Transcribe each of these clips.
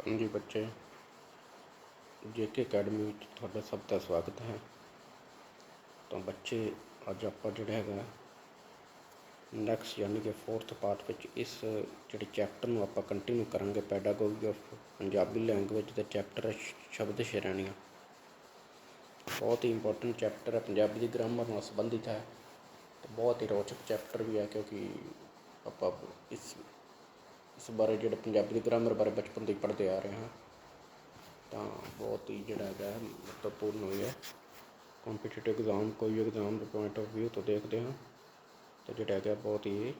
ਹਾਂਜੀ ਬੱਚੇ। JK academy ਵਿੱਚ ਤੁਹਾਡਾ ਸਭ ਦਾ ਸਵਾਗਤ ਹੈ। ਤਾਂ ਬੱਚੇ, ਅੱਜ ਆਪਾਂ ਜਿਹੜਾ ਹੈਗਾ ਨੈਕਸਟ ਯਾਨੀ ਕਿ ਫੋਰਥ ਪਾਰਟ ਵਿੱਚ ਇਸ ਜਿਹੜੇ ਚੈਪਟਰ ਨੂੰ ਆਪਾਂ ਕੰਟੀਨਿਊ ਕਰਾਂਗੇ ਪੈਡਾਗੋਜੀ ਆਫ ਪੰਜਾਬੀ ਲੈਂਗੁਏਜ ਦਾ ਚੈਪਟਰ ਸ਼ਬਦ ਸ਼੍ਰੇਣੀਆਂ। ਬਹੁਤ ਹੀ ਇੰਪੋਰਟੈਂਟ ਚੈਪਟਰ ਹੈ, ਪੰਜਾਬੀ ਦੀ ਗ੍ਰਾਮਰ ਨਾਲ ਸੰਬੰਧਿਤ ਹੈ। ਤੇ ਬਹੁਤ ਹੀ ਰੋਚਕ ਚੈਪਟਰ ਵੀ ਹੈ, ਕਿਉਂਕਿ ਆਪਾਂ ਇਸ ਇਸ ਬਾਰੇ ਜਿਹੜੇ ਪੰਜਾਬੀ ਦੀ ਗ੍ਰਾਮਰ ਬਾਰੇ ਬਚਪਨ ਤੋਂ ਹੀ ਪੜ੍ਹਦੇ ਆ ਰਹੇ ਹਾਂ। ਤਾਂ ਬਹੁਤ ਹੀ ਜਿਹੜਾ ਹੈਗਾ ਮਹੱਤਵਪੂਰਨ ਹੋਈ ਹੈ। ਕੰਪੀਟੀਟਿਵ ਐਗਜ਼ਾਮ ਕੋਈ ਐਗਜ਼ਾਮ ਦੇ ਪੁਆਇੰਟ ਆਫ View ਤੋਂ ਦੇਖਦੇ ਹਾਂ। ਤਾਂ ਜਿਹੜਾ ਹੈਗਾ ਬਹੁਤ ਹੀ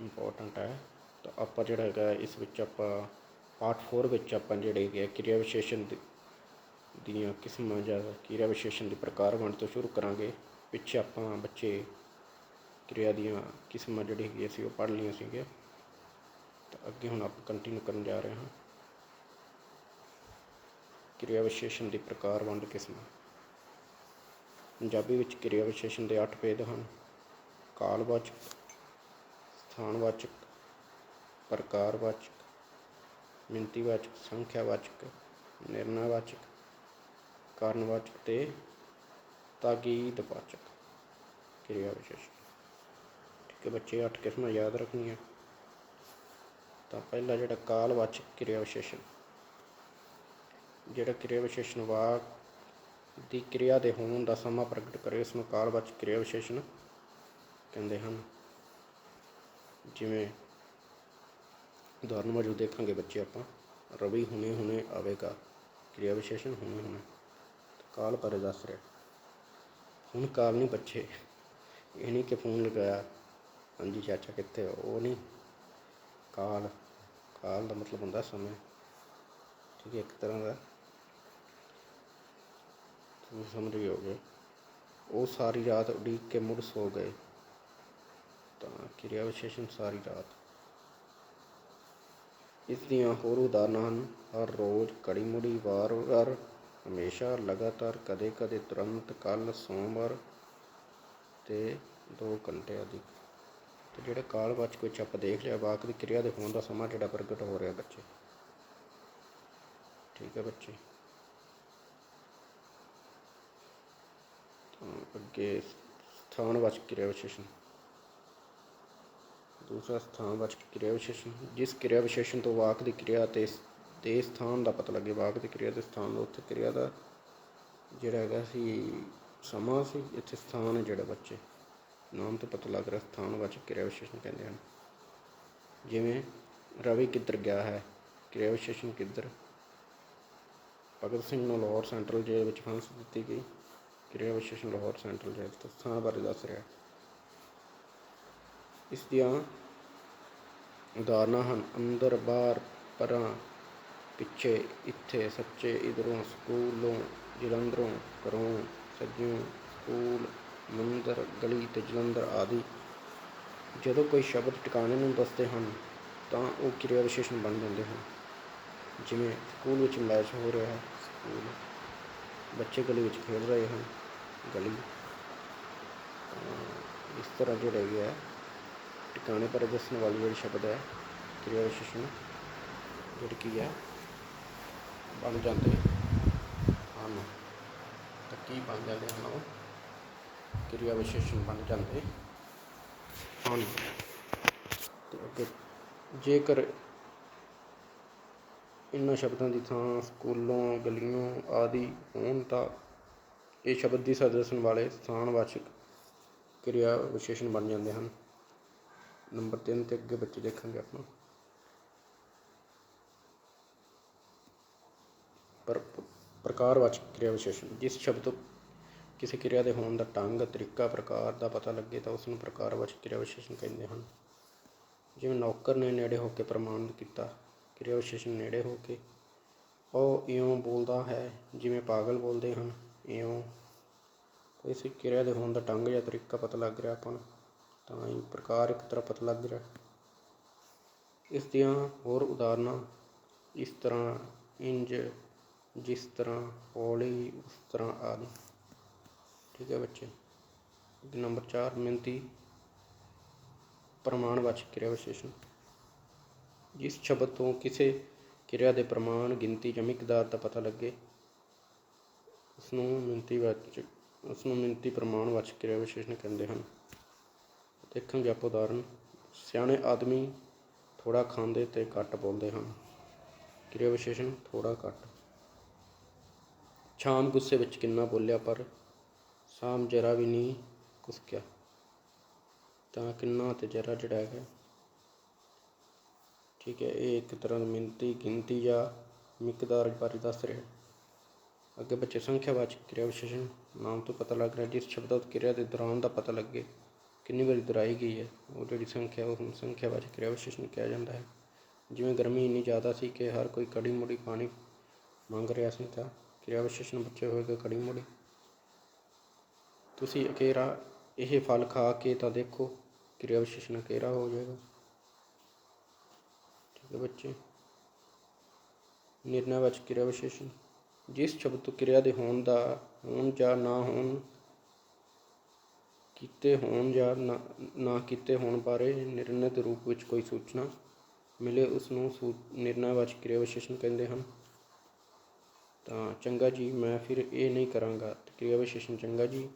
ਇੰਪੋਰਟੈਂਟ ਹੈ। ਤਾਂ ਆਪਾਂ ਜਿਹੜਾ ਹੈਗਾ ਇਸ ਵਿੱਚ ਆਪਾਂ ਪਾਰਟ 4 ਵਿੱਚ ਆਪਾਂ ਜਿਹੜੇ ਹੈਗੇ ਆ ਕਿਰਿਆ ਵਿਸ਼ੇਸ਼ਣ ਦੀਆਂ ਕਿਸਮਾਂ ਜਾਂ ਕਿਰਿਆ ਵਿਸ਼ੇਸ਼ਣ ਦੀ ਪ੍ਰਕਾਰ ਵੰਡ ਤੋਂ ਸ਼ੁਰੂ ਕਰਾਂਗੇ। ਪਿੱਛੇ ਆਪਾਂ ਬੱਚੇ ਕਿਰਿਆ ਦੀਆਂ ਕਿਸਮਾਂ ਜਿਹੜੀ ਹੈਗੀ ਸੀ ਉਹ ਪੜ੍ਹ ਲਈਆਂ ਸੀਗੀਆਂ। ਅੱਗੇ ਹੁਣ ਆਪਾਂ ਕੰਟੀਨਿਊ ਕਰਨ ਜਾ ਰਹੇ ਹਾਂ। ਕਿਰਿਆ ਵਿਸ਼ੇਸ਼ਣ ਦੀ ਪ੍ਰਕਾਰ ਵੰਡ ਕਿਸਮਾਂ। ਪੰਜਾਬੀ ਵਿੱਚ ਕਿਰਿਆ ਵਿਸ਼ੇਸ਼ਣ ਦੇ 8 ਭੇਦ ਹਨ। ਕਾਲਵਾਚਕ, ਸਥਾਨਵਾਚਕ, ਪ੍ਰਕਾਰਵਾਚਕ ਮਿਣਤੀਵਾਚਕ ਸੰਖਿਆਵਾਚਕ, ਨਿਰਣਾਵਾਚਕ, ਕਾਰਨਵਾਚਕ ਤੇ ਤਾਕੀਦਵਾਚਕ ਕਿਰਿਆ ਵਿਸ਼ੇਸ਼ਣ। ਠੀਕ ਹੈ ਬੱਚੇ 8 ਕਿਸਮਾਂ ਯਾਦ ਰੱਖਣੀਆਂ। ਤਾਂ ਪਹਿਲਾ ਜਿਹੜਾ ਕਾਲਵਾਚਕ ਕਿਰਿਆ ਵਿਸ਼ੇਸ਼ਣ, ਜਿਹੜਾ ਕਿਰਿਆ ਵਿਸ਼ੇਸ਼ਣ ਵਾਕ ਦੀ ਕਿਰਿਆ ਦੇ ਹੋਣ ਦਾ ਸਮਾਂ ਪ੍ਰਗਟ ਕਰੇ ਉਸ ਨੂੰ ਕਾਲਵਾਚਕ ਕਿਰਿਆ ਵਿਸ਼ੇਸ਼ਣ ਕਹਿੰਦੇ ਹਨ। ਜਿਵੇਂ ਉਦਾਹਰਨ ਵਜੋਂ ਦੇਖਾਂਗੇ ਬੱਚੇ ਆਪਾਂ, ਰਵੀ ਹੁਣੇ ਹੁਣੇ ਆਵੇਗਾ, ਕਿਰਿਆ ਵਿਸ਼ੇਸ਼ਣ ਹੁਣੇ ਹੁਣੇ, ਕਾਲ ਬਾਰੇ ਦੱਸ ਰਿਹਾ। ਹੁਣ ਕਾਲ ਨਹੀਂ ਬੱਚੇ, ਇਹ ਨਹੀਂ ਕਿ ਫੋਨ ਲਗਾਇਆ, ਹਾਂਜੀ ਚਾਚਾ ਕਿੱਥੇ ਹੋ? ਉਹ ਨਹੀਂ, ਕਾਲ ਕਾਲ ਦਾ ਮਤਲਬ ਹੁੰਦਾ ਸਮੇਂ। ਠੀਕ ਹੈ, ਇੱਕ ਤਰ੍ਹਾਂ ਦਾ। ਤੁਸੀਂ ਸਮਝ ਗਏ ਹੋਗੇ। ਉਹ ਸਾਰੀ ਰਾਤ ਉਡੀਕ ਕੇ ਮੁੜ ਸੋ ਗਏ। ਤਾਂ ਕਿਰਿਆ ਵਿਸ਼ੇਸ਼ਣ ਸਾਰੀ ਰਾਤ। ਇਸ ਦੀਆਂ ਹੋਰ ਉਦਾਹਰਨਾਂ ਹਨ। ਹਰ ਰੋਜ਼ ਕੜੀ ਮੁੜੀ ਵਾਰ ਵਾਰ ਹਮੇਸ਼ਾ, ਲਗਾਤਾਰ ਕਦੇ ਕਦੇ ਤੁਰੰਤ ਕੱਲ ਸੋਮਵਾਰ ਤੇ 2 ਘੰਟੇ ਆਦਿ ਤੇ ਜਿਹੜੇ ਕਾਲਵਾਚਕ ਵਿੱਚ ਆਪਾਂ ਦੇਖ ਲਿਆ ਵਾਕ ਦੀ ਕਿਰਿਆ ਦੇ ਹੋਣ ਦਾ ਸਮਾਂ ਜਿਹੜਾ ਪ੍ਰਗਟ ਹੋ ਰਿਹਾ ਬੱਚੇ। ਠੀਕ ਹੈ ਬੱਚੇ। ਅੱਗੇ ਸਥਾਨ ਸਥਾਨਵਾਚਕ ਕਿਰਿਆ ਵਿਸ਼ੇਸ਼ਣ। ਦੂਸਰਾ ਸਥਾਨ ਸਥਾਨਵਾਚਕ ਕਿਰਿਆ ਵਿਸ਼ੇਸ਼ਣ। ਜਿਸ ਕਿਰਿਆ ਵਿਸ਼ੇਸ਼ਣ ਤੋਂ ਵਾਕ ਦੀ ਕਿਰਿਆ ਤੇ ਤੇ ਸਥਾਨ ਦਾ ਪਤਾ ਲੱਗੇ, ਵਾਕ ਦੀ ਕਿਰਿਆ ਦੇ ਸਥਾਨ ਦਾ, ਉੱਥੇ ਕਿਰਿਆ ਦਾ ਜਿਹੜਾ ਹੈਗਾ ਸੀ, ਸਮਾਂ ਸੀ, ਇੱਥੇ ਸਥਾਨ ਹੈ ਜਿਹੜਾ ਬੱਚੇ। ਨਾਮ ਤੋਂ ਪਤਾ ਲੱਗ ਰਿਹਾ ਸਥਾਨ ਸਥਾਨਵਾਚਕ ਕਿਰਿਆ ਵਿਸ਼ੇਸ਼ਣ ਕਹਿੰਦੇ ਹਨ। ਜਿਵੇਂ ਰਵੀ ਕਿੱਧਰ ਗਿਆ ਹੈ, ਕਿਰਿਆ ਵਿਸ਼ੇਸ਼ਣ ਕਿੱਧਰ? ਭਗਤ ਸਿੰਘ ਨੂੰ ਲਾਹੌਰ ਸੈਂਟਰਲ ਜੇਲ੍ਹ ਵਿੱਚ ਫਾਂਸੀ ਦਿੱਤੀ ਗਈ। ਕਿਰਿਆ ਵਿਸ਼ੇਸ਼ਣ ਲਾਹੌਰ ਸੈਂਟਰਲ ਜੇਲ੍ਹ ਤੋਂ ਸਥਾਨ ਬਾਰੇ ਦੱਸ ਰਿਹਾ ਇਸ ਦੀਆਂ ਉਦਾਹਰਨਾਂ ਹਨ, ਅੰਦਰ ਬਾਹਰ ਪਰਾਂ ਪਿੱਛੇ ਇੱਥੇ ਸੱਚੇ ਇਧਰੋਂ ਸਕੂਲੋਂ, ਜਲੰਧਰੋਂ ਘਰੋਂ, ਸੱਜਿਓਂ ਸਕੂਲ ਮੰਦਰ, ਗਲੀ ਅਤੇ ਜਲੰਧਰ ਆਦਿ। ਜਦੋਂ ਕੋਈ ਸ਼ਬਦ ਟਿਕਾਣੇ ਨੂੰ ਦੱਸਦੇ ਹਨ, ਤਾਂ ਉਹ ਕਿਰਿਆ ਵਿਸ਼ੇਸ਼ਣ ਬਣ ਜਾਂਦੇ ਹਨ। ਜਿਵੇਂ ਸਕੂਲ ਵਿੱਚ ਮੈਚ ਹੋ ਰਿਹਾ ਹੈ, ਸਕੂਲ। ਬੱਚੇ ਗਲੀ ਵਿੱਚ ਖੇਡ ਰਹੇ ਹਨ, ਗਲੀ। ਇਸ ਤਰ੍ਹਾਂ ਜਿਹੜਾ ਹੈਗਾ ਹੈ, ਟਿਕਾਣੇ ਬਾਰੇ ਦੱਸਣ ਵਾਲੀ ਜਿਹੜੀ ਸ਼ਬਦ ਹੈ, ਕਿਰਿਆ ਵਿਸ਼ੇਸ਼ਣ, ਜਿਹੜੀ ਕੀ ਹੈ, ਬਣ ਜਾਂਦੇ ਹਨ। ਤਾਂ ਕੀ ਬਣ ਜਾਂਦੇ ਹਨ ਉਹ? ਕਿਰਿਆ ਵਿਸ਼ੇਸ਼ਣ ਬਣ ਜਾਂਦੇ ਹਨ ਤੇ ਅੱਗੇ ਜੇਕਰ ਇਹਨਾਂ ਸ਼ਬਦਾਂ ਦੀ ਥਾਂ ਸਕੂਲੋਂ ਗਲੀਆਂ ਆਦਿ ਹੋਣ ਤਾਂ ਇਹ ਸ਼ਬਦ ਦੀ ਸਦ ਦੱਸਣ ਵਾਲੇ ਸਥਾਨਵਾਚਕ ਕਿਰਿਆ ਵਿਸ਼ੇਸ਼ਣ ਬਣ ਜਾਂਦੇ ਹਨ। ਨੰਬਰ 3 ਤੇ ਅੱਗੇ ਬੱਚੇ ਦੇਖਾਂਗੇ ਆਪਾਂ। ਪਰ ਪ੍ਰਕਾਰਵਾਚਕ ਕਿਰਿਆ ਵਿਸ਼ੇਸ਼ਣ। ਜਿਸ ਸ਼ਬਦ ਤੋਂ ਕਿਸੇ ਕਿਰਿਆ ਦੇ ਹੋਣ ਦਾ ਢੰਗ, ਤਰੀਕਾ, ਪ੍ਰਕਾਰ ਦਾ ਪਤਾ ਲੱਗੇ ਤਾਂ ਉਸ ਨੂੰ ਪ੍ਰਕਾਰਵਾਚਕ ਕਿਰਿਆ ਵਿਸ਼ੇਸ਼ਣ ਕਹਿੰਦੇ ਹਨ। ਜਿਵੇਂ ਨੌਕਰ ਨੇ ਨੇੜੇ ਹੋ ਕੇ ਪ੍ਰਮਾਣਿਤ ਕੀਤਾ, ਕਿਰਿਆ ਵਿਸ਼ੇਸ਼ਣ ਨੇੜੇ ਹੋ ਕੇ, ਉਹ ਇਉਂ ਬੋਲਦਾ ਹੈ ਜਿਵੇਂ ਪਾਗਲ ਬੋਲਦੇ ਹਨ। ਇਉਂ ਕਿਸੇ ਕਿਰਿਆ ਦੇ ਹੋਣ ਦਾ ਢੰਗ ਜਾਂ ਤਰੀਕਾ ਪਤਾ ਲੱਗ ਰਿਹਾ ਆਪਾਂ ਨੂੰ, ਤਾਂ ਹੀ ਪ੍ਰਕਾਰ ਇੱਕ ਤਰ੍ਹਾਂ ਪਤਾ ਲੱਗ ਰਿਹਾ। ਇਸ ਦੀਆਂ ਹੋਰ ਉਦਾਹਰਨਾਂ, ਇਸ ਤਰ੍ਹਾਂ ਇੰਜ, ਜਿਸ ਤਰ੍ਹਾਂ ਹੌਲੀ, ਉਸ ਤਰ੍ਹਾਂ ਆਦਿ। ਠੀਕ ਹੈ ਬੱਚੇ। ਅੱਗੇ ਨੰਬਰ 4 ਮਿਣਤੀ ਪ੍ਰਮਾਣਵਾਚਕ ਕਿਰਿਆ ਵਿਸ਼ੇਸ਼ਣ। ਜਿਸ ਸ਼ਬਦ ਤੋਂ ਕਿਸੇ ਕਿਰਿਆ ਦੇ ਪ੍ਰਮਾਣ, ਗਿਣਤੀ ਜਾਂ ਮਿਕਦਾਰ ਦਾ ਪਤਾ ਲੱਗੇ ਉਸ ਨੂੰ ਮਿਣਤੀ ਵਾਚਕ ਉਸ ਨੂੰ ਮਿਣਤੀ ਪ੍ਰਮਾਣ ਵਾਚਕ ਕਿਰਿਆ ਵਿਸ਼ੇਸ਼ਣ ਕਹਿੰਦੇ ਹਨ। ਦੇਖਾਂਗੇ ਆਪਾਂ ਉਦਾਹਰਨ, ਸਿਆਣੇ ਆਦਮੀ ਥੋੜਾ ਖਾਂਦੇ ਤੇ ਘੱਟ ਬੋਲਦੇ ਹਨ। ਕਿਰਿਆ ਵਿਸ਼ੇਸ਼ਣ ਥੋੜਾ ਘੱਟ। ਸ਼ਾਮ ਗੁੱਸੇ ਵਿੱਚ ਕਿੰਨਾ ਬੋਲਿਆ ਪਰ ਸ਼ਾਮ ਜਰਾ ਵੀ ਨਹੀਂ ਕੁਸਕਿਆ ਤਾਂ ਕਿੰਨਾ ਤੇ ਜਰਾ ਜਿਹੜਾ ਹੈਗਾ ਠੀਕ ਹੈ, ਇਹ ਇੱਕ ਤਰ੍ਹਾਂ ਦੀ ਮਿਣਤੀ ਗਿਣਤੀ ਜਾਂ ਮਿਕਦਾਰ ਬਾਰੇ ਦੱਸ ਰਿਹਾ ਅੱਗੇ ਬੱਚੇ ਸੰਖਿਆਵਾਚਕ ਕਿਰਿਆ ਵਿਸ਼ੇਸ਼ਣ, ਨਾਮ ਤੋਂ ਪਤਾ ਲੱਗ ਰਿਹਾ, ਜਿਸ ਸ਼ਬਦ ਤੋਂ ਕਿਰਿਆ ਦੇ ਦੌਰਾਨ ਦਾ ਪਤਾ ਲੱਗੇ, ਕਿੰਨੀ ਵਾਰੀ ਦੁਹਰਾਈ ਗਈ ਹੈ, ਉਹ ਜਿਹੜੀ ਸੰਖਿਆ, ਉਹ ਸੰਖਿਆਵਾਚਕ ਕਿਰਿਆ ਵਿਸ਼ੇਸ਼ਣ ਕਿਹਾ ਜਾਂਦਾ ਹੈ। ਜਿਵੇਂ ਗਰਮੀ ਇੰਨੀ ਜ਼ਿਆਦਾ ਸੀ ਕਿ ਹਰ ਕੋਈ ਕੜੀ ਮੁੜੀ ਪਾਣੀ ਮੰਗ ਰਿਹਾ ਸੀ ਤਾਂ ਕਿਰਿਆ ਵਿਸ਼ੇਸ਼ਣ ਬੱਚੇ ਹੋਏਗਾ ਕੜੀ ਮੁੜੀ ਤੁਸੀਂ ਅਕੇਰਾ ਇਹ ਫਲ ਖਾ ਕੇ ਤਾਂ ਦੇਖੋ, ਕਿਰਿਆ ਵਿਸ਼ੇਸ਼ਣ ਅਕੇਰਾ ਹੋ ਜਾਏਗਾ। ਠੀਕ ਹੈ ਬੱਚੇ? ਨਿਰਣੈਵਾਚਕ ਕਿਰਿਆ ਵਿਸ਼ੇਸ਼ਣ। ਜਿਸ ਸ਼ਬਦ ਤੋਂ ਕਿਰਿਆ ਦੇ ਹੋਣ ਦਾ, ਹੋਣ ਜਾਂ ਨਾ ਹੋਣ, ਕੀਤੇ ਹੋਣ ਜਾਂ ਨਾ ਕੀਤੇ ਹੋਣ ਬਾਰੇ ਨਿਰਣੈ ਦੇ ਰੂਪ ਵਿੱਚ ਕੋਈ ਸੂਚਨਾ ਮਿਲੇ, ਉਸ ਨੂੰ ਸੂ ਨਿਰਣੈਵਾਚਕ ਕਿਰਿਆ ਵਿਸ਼ੇਸ਼ਣ ਕਹਿੰਦੇ ਹਨ। ਤਾਂ ਚੰਗਾ ਜੀ, ਮੈਂ ਫਿਰ ਇਹ ਨਹੀਂ ਕਰਾਂਗਾ। ਤੇ ਕਿਰਿਆ ਵਿਸ਼ੇਸ਼ਣ ਚੰਗਾ ਜੀ।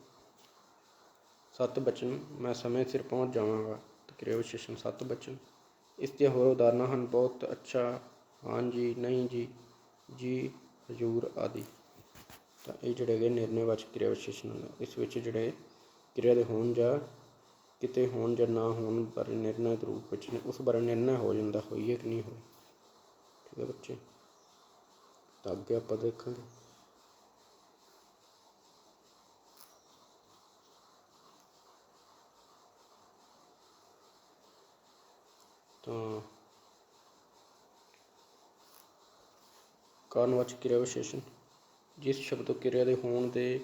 ਸੱਤ ਬਚਨ ਮੈਂ ਸਮੇਂ ਸਿਰ ਪਹੁੰਚ ਜਾਵਾਂਗਾ ਤੇ ਕਿਰਿਆ ਵਿਸ਼ੇਸ਼ਣ ਸੱਤ ਬਚਨ। ਇਸ ਦੀਆਂ ਹੋਰ ਉਦਾਹਰਨਾਂ ਹਨ, ਬਹੁਤ ਅੱਛਾ, ਹਾਂ ਜੀ, ਨਹੀਂ ਜੀ ਜੀ, ਹਜ਼ੂਰ ਆਦਿ। ਤਾਂ ਇਹ ਜਿਹੜੇ ਹੈਗੇ ਨਿਰਣੈਵਾਚਕ ਕਿਰਿਆ ਵਿਸ਼ੇਸ਼ਣ ਹਨ ਇਸ ਵਿੱਚ ਜਿਹੜੇ ਕਿਰਿਆ ਦੇ ਹੋਣ ਜਾਂ ਕਿਤੇ ਹੋਣ ਜਾਂ ਨਾ ਹੋਣ ਬਾਰੇ ਨਿਰਣੈ ਦੇ ਰੂਪ ਵਿੱਚ ਨੇ, ਉਸ ਬਾਰੇ ਨਿਰਣੈ ਹੋ ਜਾਂਦਾ ਹੋਈ ਹੈ ਕਿ ਨਹੀਂ ਹੋਈ ਠੀਕ ਹੈ ਬੱਚੇ? ਤਾਂ ਅੱਗੇ ਆਪਾਂ ਦੇਖਾਂਗੇ। ਤਾਂ ਕਾਰਨਵਾਚਕ ਕਿਰਿਆ ਵਿਸ਼ੇਸ਼ਣ। ਜਿਸ ਸ਼ਬਦ ਕਿਰਿਆ ਦੇ ਹੋਣ ਦੇ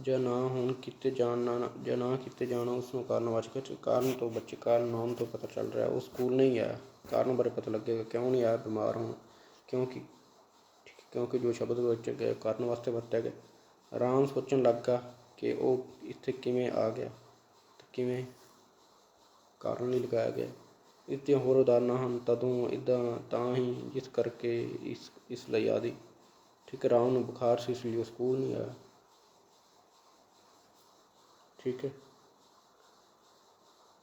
ਜਾਂ ਨਾ ਹੋਣ ਕੀਤੇ ਜਾਣ ਨਾ ਜਾਂ ਨਾ ਕੀਤੇ ਜਾਣ, ਉਸ ਨੂੰ ਕਾਰਨਵਾਚਕ ਕਾਰਨ ਤੋਂ ਬੱਚੇ, ਕਾਰਨ ਨਾਮ ਤੋਂ ਪਤਾ ਚੱਲ ਰਿਹਾ, ਉਹ ਸਕੂਲ ਨਹੀਂ ਆਇਆ ਕਾਰਨ ਬਾਰੇ ਪਤਾ ਲੱਗੇਗਾ, ਕਿਉਂ ਨਹੀਂ ਆਇਆ, ਬਿਮਾਰ ਹੋਣ। ਕਿਉਂਕਿ ਕਿਉਂਕਿ ਜੋ ਸ਼ਬਦ ਵਿੱਚ ਗਏ, ਕਾਰਨ ਵਾਸਤੇ ਵਰਤਿਆ ਗਿਆ। ਆਰਾਮ ਸੋਚਣ ਲੱਗਾ ਕਿ ਉਹ ਇੱਥੇ ਕਿਵੇਂ ਆ ਗਿਆ ਕਿਵੇਂ ਕਾਰਨ ਨਹੀਂ ਲਗਾਇਆ ਗਿਆ। ਇਸ ਦੀਆਂ ਹੋਰ ਉਦਾਹਰਨਾਂ ਹਨ ਤਦੋਂ ਇੱਦਾਂ ਤਾਂ ਹੀ ਜਿਸ ਕਰਕੇ ਇਸ ਇਸ ਲਈ ਆਦਿ। ਠੀਕ ਹੈ, ਰਾਮ ਨੂੰ ਬੁਖਾਰ ਸੀ ਇਸ ਲਈ ਉਹ ਸਕੂਲ ਨਹੀਂ ਆਇਆ। ਠੀਕ ਹੈ।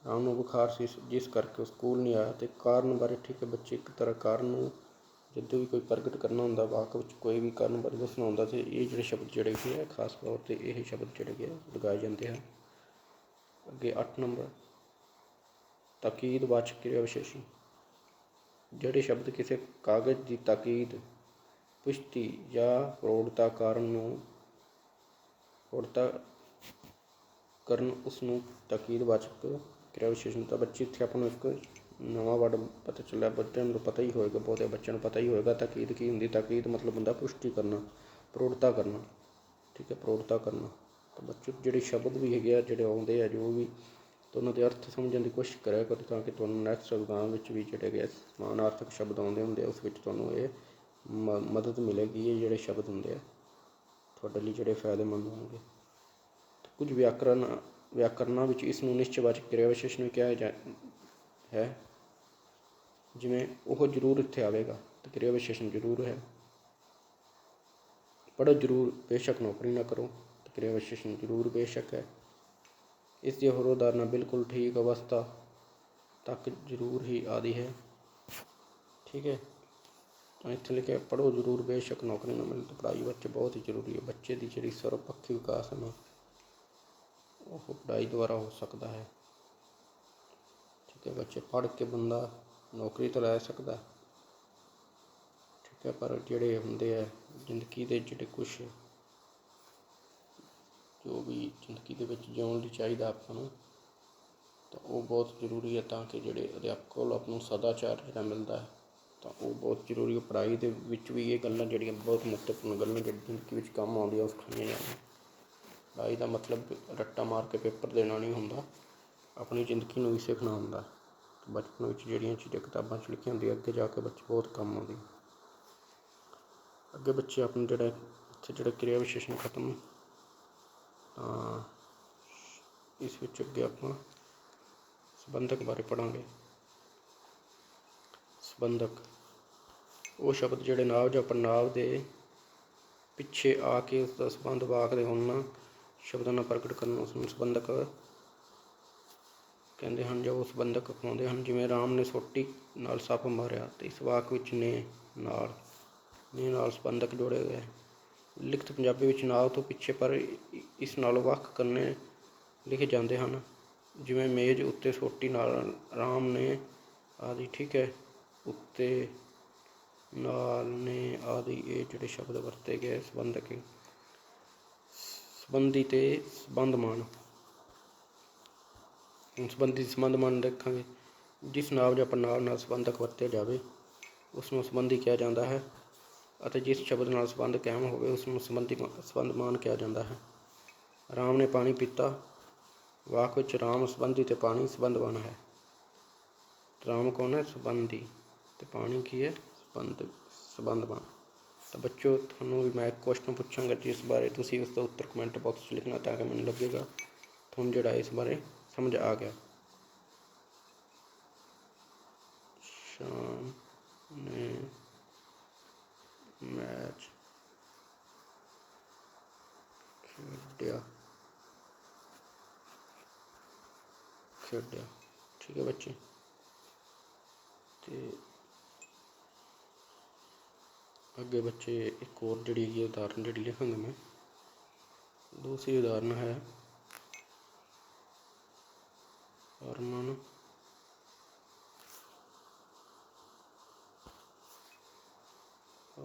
ਰਾਮ ਨੂੰ ਬੁਖਾਰ ਸੀ ਜਿਸ ਕਰਕੇ ਉਹ ਸਕੂਲ ਨਹੀਂ ਆਇਆ। ਤੇ ਕਾਰਨ ਬਾਰੇ ਠੀਕ ਹੈ ਬੱਚੇ ਇੱਕ ਤਰ੍ਹਾਂ ਕਾਰਨ ਨੂੰ ਜਦੋਂ ਵੀ ਕੋਈ ਪ੍ਰਗਟ ਕਰਨਾ ਹੁੰਦਾ ਵਾਕ ਵਿੱਚ ਕੋਈ ਵੀ ਕਾਰਨ ਬਾਰੇ ਦੱਸਣਾ ਹੁੰਦਾ ਤੇ ਇਹ ਜਿਹੜੇ ਸ਼ਬਦ ਜਿਹੜੇ ਹੈਗੇ ਆ ਖਾਸ ਤੌਰ ਤੇ ਇਹ ਸ਼ਬਦ ਜਿਹੜੇ ਕਿ ਆ ਲਗਾਏ ਜਾਂਦੇ ਹਨ। ਅੱਗੇ 8 ਨੰਬਰ। ਤਾਕੀਦ ਵਾਚਕ ਕਿਰਿਆ ਵਿਸ਼ੇਸ਼ਣ ਜਿਹੜੇ ਸ਼ਬਦ ਕਿਸੇ ਕਾਗਜ਼ ਦੀ ਤਾਕੀਦ, ਪੁਸ਼ਟੀ ਜਾਂ ਪ੍ਰੋੜਤਾ ਕਾਰਨ ਨੂੰ ਪ੍ਰੋੜਤਾ ਕਰਨ ਉਸ ਨੂੰ ਤਾਕੀਦ ਵਾਚਕ ਕਿਰਿਆ ਵਿਸ਼ੇਸ਼ਣ ਤਾਂ ਬੱਚੇ ਇੱਥੇ ਆਪਾਂ ਨੂੰ ਇੱਕ ਨਵਾਂ ਵਰਡ ਪਤਾ ਚੱਲਿਆ, ਬੱਚਿਆਂ ਨੂੰ ਪਤਾ ਹੀ ਹੋਏਗਾ, ਬਹੁਤੇ ਬੱਚਿਆਂ ਨੂੰ ਪਤਾ ਹੀ ਹੋਏਗਾ, ਤਾਕੀਦ ਕੀ ਹੁੰਦੀ, ਤਾਕੀਦ ਮਤਲਬ ਹੁੰਦਾ ਪੁਸ਼ਟੀ ਕਰਨਾ, ਪ੍ਰੋੜਤਾ ਕਰਨਾ, ਠੀਕ ਹੈ, ਪ੍ਰੋੜਤਾ ਕਰਨਾ। ਤਾਂ ਬੱਚੇ ਜਿਹੜੇ ਸ਼ਬਦ ਵੀ ਹੈਗੇ ਆ, ਜਿਹੜੇ ਆਉਂਦੇ ਆ, ਜੋ ਵੀ ਤਾਂ ਉਹਨਾਂ ਦੇ ਅਰਥ ਸਮਝਣ ਦੀ ਕੋਸ਼ਿਸ਼ ਕਰਿਆ ਕਰੋ ਤਾਂ ਕਿ ਤੁਹਾਨੂੰ ਨੈਕਸਟ ਐਗਜ਼ਾਮ ਵਿੱਚ ਵੀ ਜਿਹੜੇ ਹੈਗੇ ਆ ਸਮਾਨਾਰਥਕ ਸ਼ਬਦ ਆਉਂਦੇ ਹੁੰਦੇ ਆ, ਉਸ ਵਿੱਚ ਤੁਹਾਨੂੰ ਇਹ ਮ- ਮਦਦ ਮਿਲੇਗੀ, ਇਹ ਜਿਹੜੇ ਸ਼ਬਦ ਹੁੰਦੇ ਆ, ਤੁਹਾਡੇ ਲਈ ਜਿਹੜੇ ਫਾਇਦੇਮੰਦ ਹੋਣਗੇ। ਕੁਝ ਵਿਆਕਰਨ, ਵਿਆਕਰਨਾਂ ਵਿੱਚ ਇਸ ਨੂੰ ਨਿਸ਼ਚੈਵਾਚਕ ਕਿਰਿਆ ਵਿਸ਼ੇਸ਼ਣ ਵੀ ਕਿਹਾ ਜਾ, ਹੈ। ਜਿਵੇਂ ਉਹ ਜ਼ਰੂਰ ਇੱਥੇ ਆਵੇਗਾ, ਤੇ ਕਿਰਿਆ ਵਿਸ਼ੇਸ਼ਣ ਜ਼ਰੂਰ ਹੈ। ਪੜ੍ਹੋ ਜ਼ਰੂਰ, ਬੇਸ਼ੱਕ ਨੌਕਰੀ ਨਾ ਕਰੋ, ਤੇ ਕਿਰਿਆ ਵਿਸ਼ੇਸ਼ਣ ਜ਼ਰੂਰ ਬੇਸ਼ੱਕ ਹੈ। ਇਸ ਦੀ ਹੋਰ ਉਦਾਹਰਨਾਂ ਬਿਲਕੁਲ ਠੀਕ ਅਵਸਥਾ ਤੱਕ ਜ਼ਰੂਰ ਹੀ ਆਦਿ ਹੈ। ਠੀਕ ਹੈ। ਤਾਂ ਇੱਥੇ ਲਿਖਿਆ ਪੜ੍ਹੋ ਜ਼ਰੂਰ, ਬੇਸ਼ੱਕ ਨੌਕਰੀ ਨਾ ਮਿਲੇ ਤਾਂ ਪੜ੍ਹਾਈ ਬੱਚੇ ਬਹੁਤ ਹੀ ਜ਼ਰੂਰੀ ਹੈ। ਬੱਚੇ ਦੀ ਜਿਹੜੀ ਸਰਵਪੱਖੀ ਵਿਕਾਸ ਹੈ ਨਾ, ਉਹ ਪੜ੍ਹਾਈ ਦੁਆਰਾ ਹੋ ਸਕਦਾ ਹੈ। ਠੀਕ ਹੈ, ਬੱਚੇ ਪੜ੍ਹ ਕੇ ਬੰਦਾ ਨੌਕਰੀ ਤਾਂ ਲੈ ਸਕਦਾ ਠੀਕ ਹੈ, ਪਰ ਜਿਹੜੇ ਹੁੰਦੇ ਆ ਜ਼ਿੰਦਗੀ ਦੇ ਜਿਹੜੇ ਕੁਛ ਜੋ ਵੀ ਜ਼ਿੰਦਗੀ ਦੇ ਵਿੱਚ ਜਿਉਣ ਲਈ ਚਾਹੀਦਾ ਆਪਾਂ ਨੂੰ, ਤਾਂ ਉਹ ਬਹੁਤ ਜ਼ਰੂਰੀ ਹੈ ਤਾਂ ਕਿ ਜਿਹੜੇ ਅਧਿਆਪਕ ਕੋਲ ਆਪ ਨੂੰ ਸਦਾਚਾਰ ਜਿਹੜਾ ਮਿਲਦਾ ਹੈ, ਤਾਂ ਉਹ ਬਹੁਤ ਜ਼ਰੂਰੀ ਹੈ। ਪੜ੍ਹਾਈ ਦੇ ਵਿੱਚ ਵੀ ਇਹ ਗੱਲਾਂ ਜਿਹੜੀਆਂ ਬਹੁਤ ਮਹੱਤਵਪੂਰਨ ਗੱਲਾਂ ਜਿਹੜੀਆਂ ਜ਼ਿੰਦਗੀ ਵਿੱਚ ਕੰਮ ਆਉਂਦੀਆਂ, ਉਹ ਸਿਖਾਈਆਂ ਜਾਂਦੀਆਂ। ਪੜ੍ਹਾਈ ਦਾ ਮਤਲਬ ਰੱਟਾ ਮਾਰ ਕੇ ਪੇਪਰ ਦੇਣਾ ਨਹੀਂ ਹੁੰਦਾ, ਆਪਣੀ ਜ਼ਿੰਦਗੀ ਨੂੰ ਵੀ ਸਿੱਖਣਾ ਹੁੰਦਾ। ਬਚਪਨ ਵਿੱਚ ਜਿਹੜੀਆਂ ਚੀਜ਼ਾਂ ਕਿਤਾਬਾਂ 'ਚ ਲਿਖੀਆਂ ਹੁੰਦੀਆਂ, ਅੱਗੇ ਜਾ ਕੇ ਬੱਚੇ ਬਹੁਤ ਕੰਮ ਆਉਂਦੀਆਂ। ਅੱਗੇ ਬੱਚੇ ਆਪਣਾ ਜਿਹੜਾ, ਇੱਥੇ ਜਿਹੜਾ ਕਿਰਿਆ ਵਿਸ਼ੇਸ਼ਣ ਖਤਮ ਤਾਂ ਇਸ ਵਿੱਚ ਅੱਗੇ ਆਪਾਂ ਸੰਬੰਧਕ ਬਾਰੇ ਪੜਾਂਗੇ ਸੰਬੰਧਕ, ਉਹ ਸ਼ਬਦ ਜਿਹੜੇ ਨਾਵ ਜਾਂ ਪੜਨਾਂਵ ਦੇ ਪਿੱਛੇ ਆ ਕੇ ਉਸ ਦਾ ਸੰਬੰਧ ਵਾਕ ਦੇ ਹੋਣ ਸ਼ਬਦਾਂ ਨਾਲ ਪ੍ਰਗਟ ਕਰਨ ਉਸ ਨੂੰ ਸੰਬੰਧਕ ਕਹਿੰਦੇ ਹਨ ਜਾਂ ਉਹ ਸੰਬੰਧਕ ਅਖਵਾਉਂਦੇ ਹਨ। ਜਿਵੇਂ ਰਾਮ ਨੇ ਸੋਟੀ ਨਾਲ ਸੱਪ ਮਾਰਿਆ ਤੇ ਇਸ ਵਾਕ ਵਿੱਚ ਨੇ ਨਾਲ ਨੇ ਨਾਲ ਸੰਬੰਧਕ ਜੋੜੇ ਗਏ। ਲਿਖਤ ਪੰਜਾਬੀ ਵਿੱਚ ਨਾਲ ਤੋਂ ਪਿੱਛੇ ਪਰ ਇਸ ਨਾਲੋਂ ਵੱਖ ਕਰਨੇ ਲਿਖੇ ਜਾਂਦੇ ਹਨ। ਜਿਵੇਂ ਮੇਜ਼ ਉੱਤੇ ਸੋਟੀ ਨਾਲ ਰਾਮ ਨੇ ਆਦਿ, ਠੀਕ ਹੈ। ਉੱਤੇ ਨਾਲ ਨੇ ਆਦਿ, ਇਹ ਜਿਹੜੇ ਸ਼ਬਦ ਵਰਤੇ ਗਏ ਸੰਬੰਧਕ ਸੰਬੰਧੀ ਤੇ ਸੰਬੰਧਮਾਨ ਹੁਣ ਸੰਬੰਧੀ ਸੰਬੰਧਮਾਨ ਦੇਖਾਂਗੇ। ਜਿਸ ਨਾਮ ਜਾਂ ਪੜਨਾਂਵ ਨਾਲ ਸੰਬੰਧਕ ਵਰਤਿਆ ਜਾਵੇ, ਉਸ ਨੂੰ ਸੰਬੰਧੀ ਕਿਹਾ ਜਾਂਦਾ ਹੈ। ਅਤੇ ਜਿਸ ਸ਼ਬਦ ਨਾਲ ਸੰਬੰਧ ਕਾਇਮ ਹੋਵੇ, ਉਸ ਨੂੰ ਸੰਬੰਧੀ ਸੰਬੰਧਮਾਨ ਕਿਹਾ ਜਾਂਦਾ ਹੈ। ਰਾਮ ਨੇ ਪਾਣੀ ਪੀਤਾ। ਵਾਕ ਵਿੱਚ ਰਾਮ ਸੰਬੰਧੀ ਤੇ ਪਾਣੀ ਸੰਬੰਧਵਾਨ ਹੈ। ਰਾਮ ਕੌਣ ਹੈ? ਸੰਬੰਧੀ ਤੇ ਪਾਣੀ ਕੀ ਹੈ? ਸੰਬੰਧ, ਸੰਬੰਧਵਾਨ। ਤਾਂ ਬੱਚੋ, ਤੁਹਾਨੂੰ ਵੀ ਮੈਂ ਇੱਕ ਕੁਐਸਚਨ ਪੁੱਛਾਂਗਾ ਜਿਸ ਬਾਰੇ ਤੁਸੀਂ ਉਸ ਦਾ ਉੱਤਰ ਕਮੈਂਟ ਬਾਕਸ 'ਚ ਲਿਖਣਾ ਤਾਂ ਕਿ ਮੈਨੂੰ ਲੱਗੇਗਾ ਤੁਹਾਨੂੰ ਜਿਹੜਾ ਇਸ ਬਾਰੇ ਸਮਝ ਆ ਗਿਆ। ਸ਼ਾਮ ਨੇ ਮੈਚ ਖੇਡਿਆ ਖੇਡਿਆ ਠੀਕ ਹੈ ਬੱਚੇ ਤੇ ਅੱਗੇ ਬੱਚੇ ਇੱਕ ਹੋਰ ਜਿਹੜੀ ਹੈਗੀ ਹੈ ਉਦਾਹਰਨ ਜਿਹੜੀ ਲਿਖਾਂਗਾ ਮੈਂ ਦੂਸਰੀ ਉਦਾਹਰਨ ਹੈ ਹਰਮਨ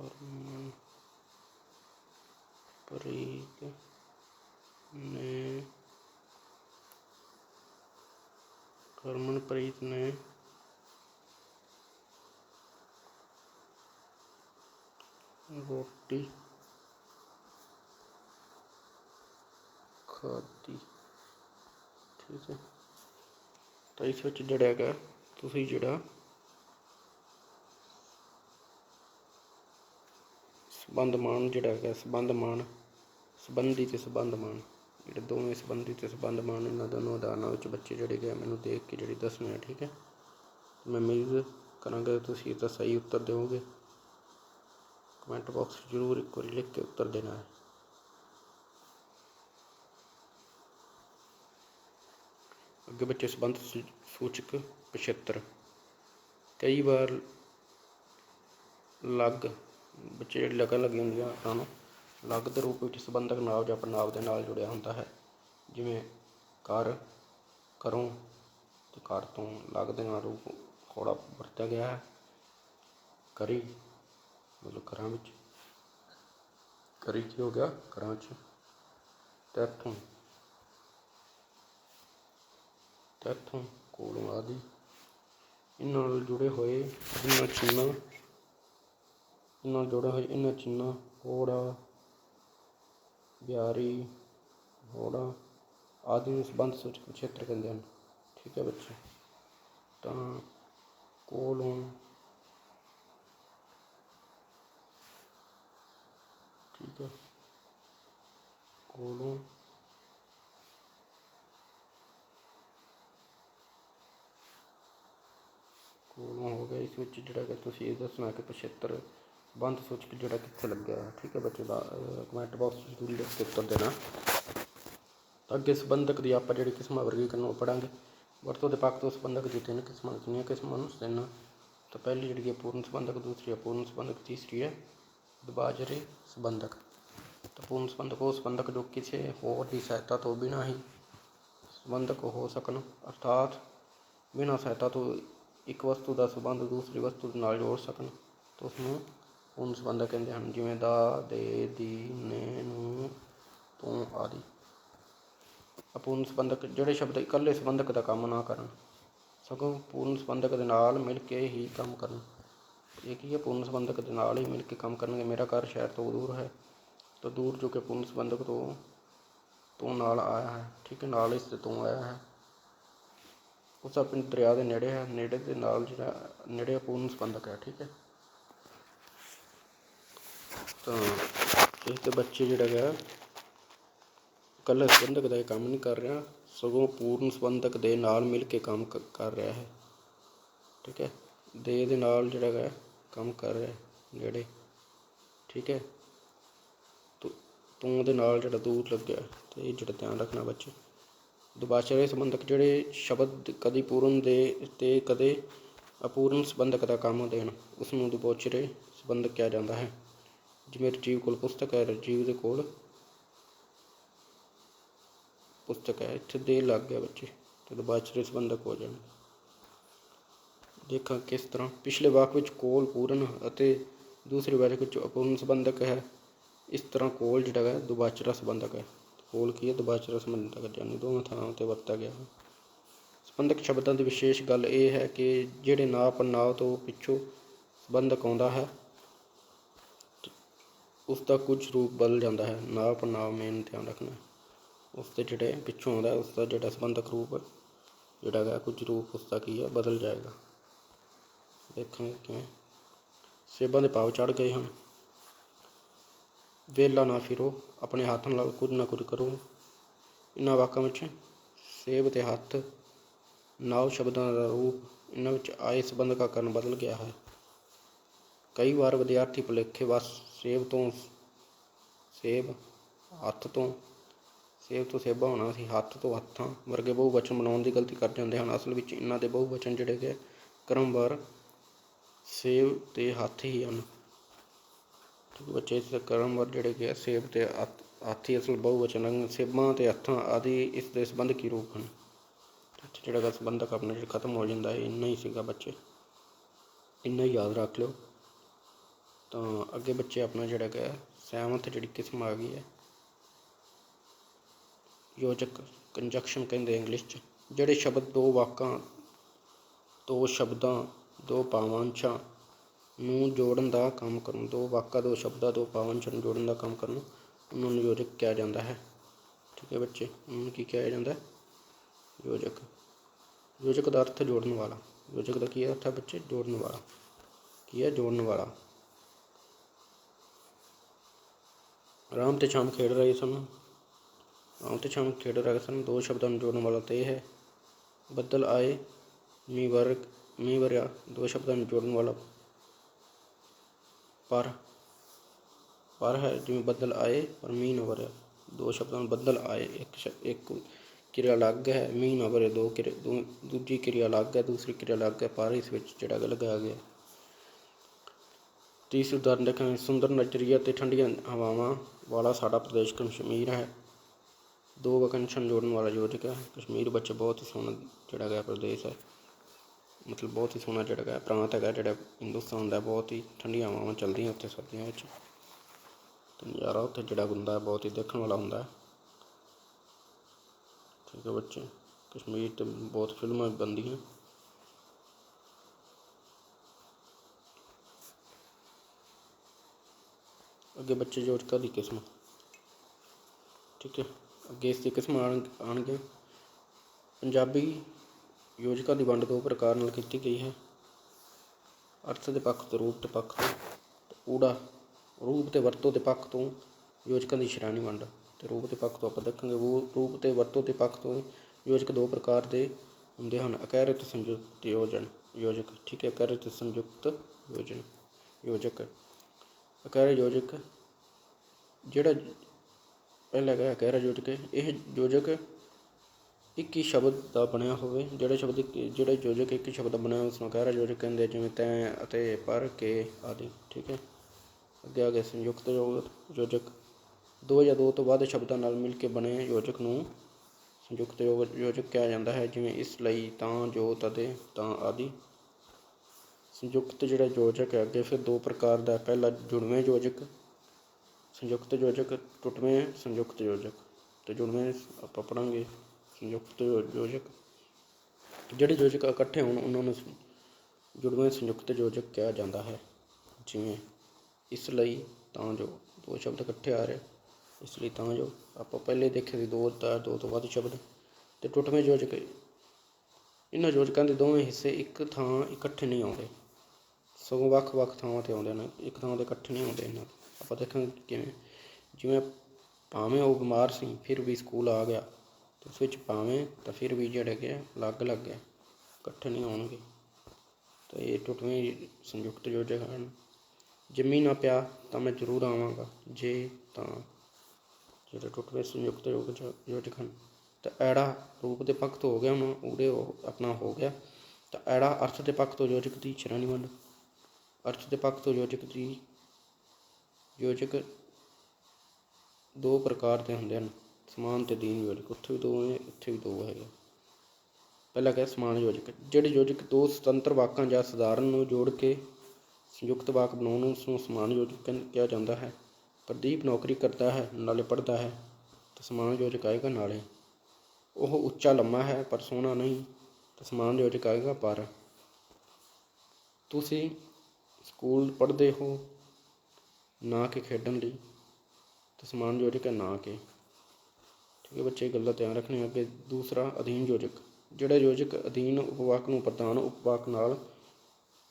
ਹਰਮਨ ਪ੍ਰੀਤ ਨੇ ਹਰਮਨਪ੍ਰੀਤ ਨੇ ਰੋਟੀ ਖਾਧੀ। ਠੀਕ ਹੈ। ਤਾਂ ਇਸ ਵਿੱਚ ਜਿਹੜਾ ਹੈਗਾ ਤੁਸੀਂ ਜਿਹੜਾ ਸੰਬੰਧ ਸੰਬੰਧਮਾਨ ਜਿਹੜਾ ਹੈਗਾ, ਸੰਬੰਧ ਸੰਬੰਧਮਾਨ ਸੰਬੰਧੀ ਤੇ ਸੰਬੰਧਮਾਨ ਜਿਹੜੇ ਦੋਵੇਂ ਸੰਬੰਧੀ ਤੇ ਸੰਬੰਧਮਾਨ ਇਹਨਾਂ ਦੋਨੋਂ ਉਦਾਹਰਨਾਂ ਵਿੱਚ ਬੱਚੇ ਜਿਹੜੇ ਗਏ ਮੈਨੂੰ ਦੇਖ ਕੇ ਜਿਹੜੀ ਦੱਸਣੇ ਆ, ਠੀਕ ਹੈ? ਮੈਂ ਉਮੀਦ ਕਰਾਂਗਾ ਕਿ ਤੁਸੀਂ ਇਹਦਾ ਸਹੀ ਉੱਤਰ ਦਿਓਗੇ। ਕਮੈਂਟ ਬਾਕਸ ਜ਼ਰੂਰ ਇੱਕ ਵਾਰੀ ਲਿਖ ਕੇ ਉੱਤਰ ਦੇਣਾ ਹੈ। ਅੱਗੇ ਬੱਚੇ ਸੰਬੰਧ ਸੂਚਕ ਪਿਛੇਤਰ। ਕਈ ਵਾਰ ਲੱਗ ਬੱਚੇ ਜਿਹੜੀ ਲਗਨ ਲੱਗੀ ਹੁੰਦੀਆਂ ਉਹਨਾਂ ਨੂੰ ਲੱਗ ਦੇ ਰੂਪ ਵਿੱਚ ਸੰਬੰਧਕ ਨਾਮ ਜਾਂ ਪੜਨਾਂਵ ਦੇ ਨਾਲ ਜੁੜਿਆ ਹੁੰਦਾ ਹੈ। ਜਿਵੇਂ ਕਰ ਕਰੋ ਤੇ ਕਰ ਤੋਂ ਅਲੱਗ ਦੇ ਨਾਲ ਰੂਪ ਥੋੜਾ ਵਰਤਿਆ ਗਿਆ ਹੈ। ਕਰੀ ਮਤਲਬ ਘਰਾਂ ਵਿੱਚ। ਕਰੀ ਕੀ ਹੋ ਗਿਆ? ਘਰਾਂ 'ਚ ਤੈਥੋਂ ਤੈਥੋਂ ਕੋਲੋਂ ਆਦਿ। ਇਹਨਾਂ ਨਾਲ ਜੁੜੇ ਹੋਏ, ਇਹਨਾਂ ਚਿੰਨ੍ਹਾਂ ਨਾਲ ਜੁੜੇ ਹੋਏ ਇਹਨਾਂ ਚਿੰਨ੍ਹਾਂ ਹੋੜਾ ਬਿਆਰੀ ਹੋੜਾ ਆਦਿ ਨੂੰ ਸੰਬੰਧ ਸੂਚਕ ਖੇਤਰ ਕਹਿੰਦੇ ਹਨ। ਠੀਕ ਹੈ ਬੱਚੇ? ਤਾਂ ਕੋਲੋਂ ਠੀਕ ਹੈ। ਕੋਲੋਂ ਕੋਲੋਂ ਹੋ ਗਿਆ। ਇਸ ਵਿੱਚ ਜਿਹੜਾ ਕਿ ਤੁਸੀਂ ਇਹ ਦੱਸਣਾ ਕਿ ਪਛੇਤਰ ਬੰਦ ਕੇ ਜਿਹੜਾ ਕਿੱਥੇ ਲੱਗਿਆ ਹੈ ਠੀਕ ਹੈ ਬੱਚੇ ਦਾ ਕਮੈਂਟ ਬਾਕਸ ਵਿੱਚ ਜ਼ਰੂਰ ਲਿਖ ਕੇ ਉੱਤਰ ਦੇਣਾ। ਅੱਗੇ ਸੰਬੰਧਕ ਦੀ ਆਪਾਂ ਜਿਹੜੀ ਕਿਸਮਾਂ ਵਰਗੀਕਰਨ ਉਹ ਪੜਾਂਗੇ ਵਰਤੋਂ ਦੇ ਪੱਖ ਤੋਂ ਸੰਬੰਧਕ ਦੀ ਤਿੰਨ ਕਿਸਮਾਂ ਕਿੰਨੀਆਂ ਕਿਸਮਾਂ ਨੂੰ ਤਿੰਨ। ਤਾਂ ਪਹਿਲੀ ਜਿਹੜੀ ਹੈ ਪੂਰਨ ਸੰਬੰਧਕ, ਦੂਸਰੀ ਅਪੂਰਨ ਸੰਬੰਧਕ, ਤੀਸਰੀ ਹੈ ਦੁਬਾਜਰੇ ਸੰਬੰਧਕ। ਤਾਂ ਪੂਰਨ ਸੰਬੰਧਕ ਉਹ ਸੰਬੰਧਕ ਜੋ ਕਿਸੇ ਹੋਰ ਦੀ ਸਹਾਇਤਾ ਤੋਂ ਬਿਨਾਂ ਹੀ ਸੰਬੰਧਕ ਹੋ ਸਕਣ। ਅਰਥਾਤ ਬਿਨਾਂ ਸਹਾਇਤਾ ਤੋਂ ਇੱਕ ਵਸਤੂ ਦਾ ਸੰਬੰਧ ਦੂਸਰੀ ਵਸਤੂ ਨਾਲ ਜੋੜ ਸਕਣ, ਤਾਂ ਉਸ ਨੂੰ ਪੂਰਨ ਸੰਬੰਧਕ ਕਹਿੰਦੇ ਹਨ, ਜਿਵੇਂ ਦਾ, ਦੇ, ਦੀ, ਨੇ, ਨੂੰ, ਤੂੰ ਆਦਿ। ਅਪੂਰਨ ਸੰਬੰਧਕ, ਜਿਹੜੇ ਸ਼ਬਦ ਇਕੱਲੇ ਸੰਬੰਧਕ ਦਾ ਕੰਮ ਨਾ ਕਰਨ, ਸਗੋਂ ਪੂਰਨ ਸੰਬੰਧਕ ਦੇ ਨਾਲ ਮਿਲ ਕੇ ਹੀ ਕੰਮ ਕਰਨ। ਇਹ ਕੀ ਹੈ? ਪੂਰਨ ਸੰਬੰਧਕ ਦੇ ਨਾਲ ਹੀ ਮਿਲ ਕੇ ਕੰਮ ਕਰਨਗੇ। ਮੇਰਾ ਘਰ ਸ਼ਹਿਰ ਤੋਂ ਦੂਰ ਹੈ, ਤਾਂ ਦੂਰ ਜੋ ਕਿ ਪੂਰਨ ਸੰਬੰਧਕ ਤੋਂ ਤੋਂ ਨਾਲ ਆਇਆ ਹੈ। ਠੀਕ ਹੈ, ਨਾਲ ਇਸ ਦੇ ਤੋਂ ਆਇਆ ਹੈ। ਉਸ ਦਾ ਪਿੰਡ ਦਰਿਆ ਦੇ ਨੇੜੇ ਹੈ। ਨੇੜੇ ਦੇ ਨਾਲ ਜਿਹੜਾ, ਨੇੜੇ ਪੂਰਨ ਸੰਬੰਧਕ ਹੈ। ਠੀਕ ਹੈ। ਤਾਂ ਇਸ ਦੇ ਬੱਚੇ ਜਿਹੜਾ ਹੈਗਾ ਇਕੱਲੇ ਸੰਬੰਧਕ ਦਾ ਇਹ ਕੰਮ ਨਹੀਂ ਕਰ ਰਿਹਾ, ਸਗੋਂ ਪੂਰਨ ਸੰਬੰਧਕ ਦੇ ਨਾਲ ਮਿਲ ਕੇ ਕੰਮ ਕ- ਕਰ ਰਿਹਾ ਹੈ। ਠੀਕ ਹੈ? ਦੇ ਦੇ ਨਾਲ ਜਿਹੜਾ ਹੈਗਾ ਕੰਮ ਕਰ ਰਿਹਾ ਨੇੜੇ। ਠੀਕ ਹੈ? ਤੂੰ ਤੂੰ ਦੇ ਨਾਲ ਜਿਹੜਾ ਦੂਰ ਲੱਗਿਆ ਤੇ ਇਹ ਜਿਹੜਾ ਧਿਆਨ ਰੱਖਣਾ ਬੱਚੇ। ਦੁਬਾਚਰੇ ਸੰਬੰਧਕ ਜਿਹੜੇ ਸ਼ਬਦ ਕਦੀ ਪੂਰਨ ਦੇ ਤੇ ਕਦੇ ਅਪੂਰਨ ਸੰਬੰਧਕ ਦਾ ਕੰਮ ਦੇਣ ਉਸ ਨੂੰ ਦੁਬਾਸ਼ਰੇ ਸੰਬੰਧਕ ਕਿਹਾ ਜਾਂਦਾ ਹੈ। ਜਿਵੇਂ ਰਾਜੀਵ ਕੋਲ ਪੁਸਤਕ ਹੈ, ਰਾਜੀਵ ਦੇ ਕੋਲ ਪੁਸਤਕ ਹੈ। ਇੱਥੇ ਦੇ ਲੱਗ ਗਿਆ ਬੱਚੇ ਤੇ ਦੁਬਾਸ਼ਰੇ ਸੰਬੰਧਕ ਹੋ ਜਾਣ ਦੇਖਾਂ ਕਿਸ ਤਰ੍ਹਾਂ। ਪਿਛਲੇ ਵਾਕ ਵਿੱਚ ਕੋਲ ਪੂਰਨ ਅਤੇ ਦੂਸਰੇ ਵਾਕ ਵਿੱਚ ਅਪੂਰਨ ਸੰਬੰਧਕ ਹੈ। ਇਸ ਤਰ੍ਹਾਂ ਕੋਲ ਜਿਹੜਾ ਹੈ, ਦੁਬਾਚਰਾ ਸੰਬੰਧਕ ਹੈ। ਕੋਲ ਕੀ ਹੈ? ਦੁਬਾਚਰਾ ਸੰਬੰਧਕ ਹੈ ਦੋਵਾਂ ਥਾਵਾਂ ਤੇ ਵਰਤਿਆ ਗਿਆ ਹੈ। ਸੰਬੰਧਕ ਸ਼ਬਦਾਂ ਦੀ ਵਿਸ਼ੇਸ਼ ਗੱਲ ਇਹ ਹੈ ਕਿ ਜਿਹੜੇ ਨਾ ਪੜਨਾਂਵ ਤੋਂ ਪਿੱਛੋਂ ਸੰਬੰਧਕ ਆਉਂਦਾ ਹੈ ਉਸ ਦਾ ਕੁਝ ਰੂਪ ਬਦਲ ਜਾਂਦਾ ਹੈ। ਨਾਂ ਪੜਨਾਂਵ ਮੇਨ ਧਿਆਨ ਰੱਖਣਾ। ਉਸ ਦੇ ਜਿਹੜੇ ਪਿੱਛੋਂ ਆਉਂਦਾ ਹੈ, ਉਸ ਦਾ ਜਿਹੜਾ ਸੰਬੰਧਕ ਰੂਪ ਜਿਹੜਾ ਹੈਗਾ ਕੁਝ ਰੂਪ ਉਸ ਦਾ ਕੀ ਹੈ ਬਦਲ ਜਾਏਗਾ। ਦੇਖਾਂਗੇ ਕਿਵੇਂ। ਸੇਬਾਂ ਦੇ ਭਾਵ ਚੜ ਗਏ ਹਨ। ਵੇਲਾ ਨਾ ਫਿਰੋ ਆਪਣੇ ਹੱਥ ਨਾਲ ਕੁਝ ਨਾ ਕੁਝ ਕਰੋ। ਇਹਨਾਂ ਵਾਕਾਂ ਵਿੱਚ ਸੇਬ ਤੇ ਹੱਥ ਨਾਉ ਸ਼ਬਦਾਂ ਦਾ ਰੂਪ ਇਹਨਾਂ ਵਿੱਚ ਆਏ ਸੰਬੰਧਕਾਂ ਕਾਰਨ ਬਦਲ ਗਿਆ ਹੈ। ਕਈ ਵਾਰ ਵਿਦਿਆਰਥੀ ਭੁਲੇਖੇ ਵਸ ਸੇਬ ਤੋਂ ਸੇਬ, ਹੱਥ ਤੋਂ। ਸੇਬ ਤੋਂ ਸੇਬਾ ਹੋਣਾ ਸੀ, ਹੱਥ ਤੋਂ ਹੱਥਾਂ। ਵਰਗੇ ਬਹੁਵਚਨ ਬਣਾਉਣ ਦੀ ਗਲਤੀ ਕਰ ਜਾਂਦੇ ਹਨ। ਅਸਲ ਵਿੱਚ ਇਹਨਾਂ ਦੇ ਬਹੁਵਚਨ ਜਿਹੜੇ ਕਿ ਕ੍ਰਮਵਾਰ ਸੇਬ ਤੇ ਹੱਥ ਹੀ ਹਨ। ਬੱਚੇ, ਇਸ ਕ੍ਰਮਵਾਰ ਜਿਹੜੇ ਕਿ ਸੇਬ ਤੇ ਹੱਥ, ਹਾਥੀ ਅਸਲ ਬਹੁਵਚਨ ਹਨ। ਸੇਬਾਂ ਤੇ ਹੱਥਾਂ ਆਦਿ ਇਸ ਦੇ ਸੰਬੰਧ ਕੀ ਰੂਪ ਹਨ? ਇੱਥੇ ਜਿਹੜਾ ਗਾ ਸੰਬੰਧਕ ਆਪਣਾ ਜਿਹੜਾ ਖਤਮ ਹੋ ਜਾਂਦਾ ਹੈ ਇੰਨਾ ਹੀ ਸੀਗਾ ਬੱਚੇ। ਇੰਨਾ ਹੀ ਯਾਦ ਰੱਖ ਲਿਓ। ਤਾਂ ਅੱਗੇ ਬੱਚੇ ਆਪਣਾ ਜਿਹੜਾ ਕਿ ਸਹਿਮਤ ਜਿਹੜੀ ਕਿਸਮ ਆ ਗਈ ਹੈ। ਯੋਜਕ ਕੰਜਕਸ਼ਨ ਕਹਿੰਦੇ ਇੰਗਲਿਸ਼ 'ਚ। ਜਿਹੜੇ ਸ਼ਬਦ ਦੋ ਵਾਕਾਂ, ਦੋ ਸ਼ਬਦਾਂ, ਦੋ ਭਾਵਾਂਸ਼ਾਂ ਨੂੰ ਜੋੜਨ ਦਾ ਕੰਮ ਕਰਨ, ਦੋ ਵਾਕਾਂ, ਦੋ ਸ਼ਬਦਾਂ, ਦੋ ਭਾਵਾਂਸ਼ਾਂ ਨੂੰ ਜੋੜਨ ਦਾ ਕੰਮ ਕਰਨ, ਉਹਨਾਂ ਨੂੰ ਯੋਜਕ ਕਿਹਾ ਜਾਂਦਾ ਹੈ। ਠੀਕ ਹੈ ਬੱਚੇ, ਉਹਨੂੰ ਕੀ ਕਿਹਾ ਜਾਂਦਾ ਯੋਜਕ। ਯੋਜਕ ਦਾ ਅਰਥ ਜੋੜਨ ਵਾਲਾ। ਯੋਜਕ ਦਾ ਕੀ ਅਰਥ ਹੈ ਬੱਚੇ? ਜੋੜਨ ਵਾਲਾ। ਕੀ ਹੈ? ਜੋੜਨ ਵਾਲਾ। ਰਾਮ ਤੇ ਸ਼ਾਮ ਖੇਡ ਰਹੇ ਸਨ ਰਾਮ ਤੇ ਸ਼ਾਮ ਖੇਡ ਰਹੇ ਸਨ ਦੋ ਸ਼ਬਦਾਂ ਨੂੰ ਜੋੜਨ ਵਾਲਾ ਤੇ ਇਹ ਹੈ ਬੱਦਲ ਆਏ ਮੀਂਹ ਵਰ ਮੀਂਹ ਵਰਿਆ ਦੋ ਸ਼ਬਦਾਂ ਨੂੰ ਜੋੜਨ ਵਾਲਾ ਪਰ ਪਰ ਹੈ ਜਿਵੇਂ ਬੱਦਲ ਆਏ ਪਰ ਮੀਂਹ ਨਾ ਵਰਿਆ ਦੋ ਸ਼ਬਦਾਂ ਨੂੰ ਬੱਦਲ ਆਏ ਇੱਕ ਸ਼- ਇੱਕ ਕਿਰਿਆ ਅਲੱਗ ਹੈ ਮੀਂਹ ਨਾ ਵਰੇ ਦੋ ਕਿਰਿਆ ਦੂ- ਦੂਜੀ ਕਿਰਿਆ ਅਲੱਗ ਹੈ ਦੂਸਰੀ ਕਿਰਿਆ ਅਲੱਗ ਹੈ ਪਰ ਇਸ ਵਿੱਚ ਜਿਹੜਾ ਗਾ ਲਗਾਇਆ ਗਿਆ ਤੀਸਰੀ ਉਦਾਹਰਨ ਦੇਖਾਂਗੇ ਸੁੰਦਰ ਨਜ਼ਰੀਆ ਅਤੇ ਠੰਡੀਆਂ ਹਵਾਵਾਂ ਵਾਲਾ ਸਾਡਾ ਪ੍ਰਦੇਸ਼ ਕਸ਼ਮੀਰ ਹੈ। ਦੋ ਵਕੰਸ਼ਨ ਜੋੜਨ ਵਾਲਾ ਯੋਜਕ ਹੈ। ਕਸ਼ਮੀਰ ਵਿੱਚ ਬਹੁਤ ਹੀ ਸੋਹਣਾ ਜਿਹੜਾ ਗਿਆ ਪ੍ਰਦੇਸ਼ ਹੈ। ਮਤਲਬ ਬਹੁਤ ਹੀ ਸੋਹਣਾ ਜਿਹੜਾ ਹੈ ਪ੍ਰਾਂਤ ਹੈਗਾ, ਜਿਹੜਾ ਹਿੰਦੁਸਤਾਨ ਦਾ ਬਹੁਤ ਹੀ ਠੰਡੀਆਂ ਹਵਾਵਾਂ ਚੱਲਦੀਆਂ ਉੱਥੇ ਸਰਦੀਆਂ ਵਿੱਚ। ਤੇ ਨਜ਼ਾਰਾ ਉੱਥੇ ਜਿਹੜਾ ਹੁੰਦਾ ਬਹੁਤ ਹੀ ਦੇਖਣ ਵਾਲਾ ਹੁੰਦਾ ਠੀਕ ਹੈ ਬੱਚੇ, ਕਸ਼ਮੀਰ ਤੇ ਬਹੁਤ ਫਿਲਮਾਂ ਵੀ ਅੱਗੇ ਬੱਚੇ ਯੋਜਕਾਂ ਦੀ ਕਿਸਮ ਠੀਕ ਹੈ, ਅੱਗੇ ਇਸ ਦੀ ਕਿਸਮ ਆਣ, ਆਣਗੇ। ਪੰਜਾਬੀ ਯੋਜਕਾਂ ਦੀ ਵੰਡ ਦੋ ਪ੍ਰਕਾਰ ਨਾਲ ਕੀਤੀ ਗਈ ਹੈ। ਅਰਥ ਦੇ ਪੱਖ ਤੋਂ, ਰੂਪ ਦੇ ਪੱਖ ਤੋਂ, ਊੜਾ, ਰੂਪ ਤੇ ਵਰਤੋਂ ਦੇ ਪੱਖ ਤੋਂ ਯੋਜਕਾਂ ਦੀ ਸ਼੍ਰੇਣੀ ਵੰਡ। ਤੇ ਰੂਪ ਦੇ ਪੱਖ ਤੋਂ ਆਪਾਂ ਦੇਖਾਂਗੇ ਉਹ ਰੂਪ ਤੇ ਵਰਤੋਂ ਦੇ ਪੱਖ ਤੋਂ ਯੋਜਕ ਦੋ ਪ੍ਰਕਾਰ ਦੇ ਹੁੰਦੇ ਹਨ। ਅਕੈਰਿਤ ਸੰਯੁਕਤ ਯੋਜਨ, ਯੋਜਕ। ਠੀਕ ਹੈ, ਅਕਾਰਿਤ ਸੰਯੁਕਤ ਯੋਜਨ, ਯੋਜਕ। ਅਕਾਰਿਤ ਯੋਜਕ, ਜਿਹੜਾ ਪਹਿਲਾ ਹੈਗਾ ਅਕਾਰਿਤ ਯੋਜਕ, ਇਹ ਯੋਜਕ ਇੱਕ ਹੀ ਸ਼ਬਦ ਦਾ ਬਣਿਆ ਹੋਵੇ, ਜਿਹੜੇ ਸ਼ਬਦ ਇੱਕ- ਜਿਹੜੇ ਯੋਜਕ ਇੱਕ ਹੀ ਸ਼ਬਦ ਦਾ ਬਣਿਆ ਹੋਵੇ ਉਸ ਨੂੰ ਅਕਾਰਿਤ ਯੋਜਕ ਕਹਿੰਦੇ ਜਿਵੇਂ ਤੈਂ ਅਤੇ ਪਰ ਕੇ ਆਦਿ, ਠੀਕ ਹੈ। ਅੱਗੇ ਆ ਗਿਆ ਸੰਯੁਕਤ ਯੋਗ- ਯੋਜਕ। ਦੋ ਜਾਂ ਦੋ ਤੋਂ ਵੱਧ ਸ਼ਬਦਾਂ ਨਾਲ ਮਿਲ ਕੇ ਬਣੇ ਯੋਜਕ ਨੂੰ ਸੰਯੁਕਤ ਯੋਗ- ਯੋਜਕ ਕਿਹਾ ਜਾਂਦਾ ਹੈ, ਜਿਵੇਂ ਇਸ ਲਈ ਤਾਂ ਜੋ ਤਦੇ ਤਾਂ ਆਦਿ। ਸੰਯੁਕਤ ਜਿਹੜਾ ਯੋਜਕ ਹੈ ਅੱਗੇ ਫਿਰ ਦੋ ਪ੍ਰਕਾਰ ਦਾ ਹੈ। ਪਹਿਲਾ ਜੁੜਵੇਂ ਯੋਜਕ, ਸੰਯੁਕਤ ਯੋਜਕ, ਟੁੱਟਵੇਂ ਸੰਯੁਕਤ ਯੋਜਕ। ਤੇ ਜੁੜਵੇਂ ਆਪਾਂ ਪੜਾਂਗੇ ਸੰਯੁਕਤ ਯੋ- ਯੋਜਕ। ਜਿਹੜੇ ਯੋਜਕ ਇਕੱਠੇ ਹੋਣ, ਉਹਨਾਂ ਨੂੰ ਜੁੜਵੇਂ ਸੰਯੁਕਤ ਯੋਜਕ ਕਿਹਾ ਜਾਂਦਾ ਹੈ। ਜਿਵੇਂ, ਇਸ ਲਈ ਤਾਂ ਜੋ ਦੋ ਸ਼ਬਦ ਇਕੱਠੇ ਆ ਰਹੇ, ਇਸ ਲਈ ਤਾਂ ਜੋ ਆਪਾਂ ਪਹਿਲੇ ਦੇਖੇ ਸੀ ਦੋ ਤਾਂ ਦੋ ਤੋਂ ਵੱਧ ਸ਼ਬਦ। ਤੇ ਟੁੱਟਵੇਂ ਯੋਜਕ, ਇਹਨਾਂ ਯੋਜਕਾਂ ਦੇ ਦੋਵੇਂ ਹਿੱਸੇ ਇੱਕ ਥਾਂ ਇਕੱਠੇ ਨਹੀਂ ਆਉਂਦੇ। ਸਗੋਂ ਵੱਖ-ਵੱਖ ਥਾਵਾਂ ਤੇ ਆਉਂਦੇ ਨੇ, ਇੱਕ ਥਾਂ ਤੇ ਇਕੱਠੇ ਨਹੀਂ ਆਉਂਦੇ ਇਹਨਾਂ ਆਪਾਂ ਦੇਖਾਂਗੇ ਕਿਵੇਂ, ਜਿਵੇਂ ਭਾਵੇਂ ਉਹ ਬਿਮਾਰ ਸੀ, ਫਿਰ ਵੀ ਸਕੂਲ ਆ ਗਿਆ, ਤੇ ਉਸ ਵਿੱਚ ਭਾਵੇਂ ਤਾਂ ਫਿਰ ਵੀ ਜਿਹੜੇ ਕਿ ਅਲੱਗ-ਅਲੱਗ ਹੈ, ਇਕੱਠੇ ਨਹੀਂ ਆਉਣਗੇ ਤਾਂ ਇਹ ਟੁੱਟਵੇਂ ਸੰਯੁਕਤ ਯੋਜਕ ਹਨ ਜੰਮੀ ਨਾ ਪਿਆ ਤਾਂ ਮੈਂ ਜ਼ਰੂਰ ਆਵਾਂਗਾ, ਜੇ ਤਾਂ ਜਿਹੜੇ ਟੁੱਟਵੇਂ ਸੰਯੁਕਤ ਯੋਗ ਹਨ ਤਾਂ ਐੜਾ ਰੂਪ ਦੇ ਪੱਖ ਤੋਂ ਹੋ ਗਿਆ ਹੁਣ, ਉਹਦੇ ਉਹ ਆਪਣਾ ਹੋ ਗਿਆ। ਤਾਂ ਐੜਾ ਅਰਥ ਦੇ ਪੱਖ ਤੋਂ ਯੋਜਕ ਦੀ ਸ਼੍ਰੇਣੀ ਵੰਡ ਅਰਥ ਦੇ ਪੱਖ ਤੋਂ ਯੋਜਕ ਦੀ, ਯੋਜਕ ਦੋ ਪ੍ਰਕਾਰ ਦੇ ਹੁੰਦੇ ਹਨ, ਸਮਾਨ ਤੇ ਦੀਨ ਯੋਜਕ, ਉੱਥੇ ਵੀ ਦੋ ਹੈ ਇੱਥੇ ਵੀ ਦੋ ਹੈਗੇ। ਪਹਿਲਾ ਹੈ ਸਮਾਨ ਯੋਜਕ, ਜਿਹੜੇ ਯੋਜਕ ਦੋ ਸੁਤੰਤਰ ਵਾਕਾਂ ਜਾਂ ਸਧਾਰਨ ਨੂੰ ਜੋੜ ਕੇ ਸੰਯੁਕਤ ਵਾਕ ਬਣਾਉਣ ਨੂੰ ਉਸ ਨੂੰ ਸਮਾਨ ਯੋਜਕ ਕਹਿ- ਕਿਹਾ ਜਾਂਦਾ ਹੈ। ਪ੍ਰਦੀਪ ਨੌਕਰੀ ਕਰਦਾ ਹੈ, ਨਾਲੇ ਪੜ੍ਹਦਾ ਹੈ, ਤਾਂ ਸਮਾਨ ਯੋਜਕ ਆਏਗਾ ਨਾਲੇ। ਉਹ ਉੱਚਾ ਲੰਮਾ ਹੈ, ਪਰ ਸੋਹਣਾ ਨਹੀਂ, ਤਾਂ ਸਮਾਨ ਯੋਜਕ ਆਏਗਾ ਪਰ। ਤੁਸੀਂ ਸਕੂਲ ਪੜ੍ਹਦੇ ਹੋ, ਨਾ ਕਿ ਖੇਡਣ ਲਈ, ਤਾਂ ਸਮਾਨ ਯੋਜਕ ਹੈ ਨਾ ਕਿ। ਠੀਕ ਹੈ ਬੱਚੇ, ਇਹ ਗੱਲਾਂ ਧਿਆਨ ਰੱਖਣੀ ਅੱਗੇ। ਦੂਸਰਾ, ਅਧੀਨ ਯੋਜਕ। ਜਿਹੜਾ ਯੋਜਕ ਅਧੀਨ ਉਪਵਾਕ ਨੂੰ ਪ੍ਰਧਾਨ ਉਪਵਾਕ ਨਾਲ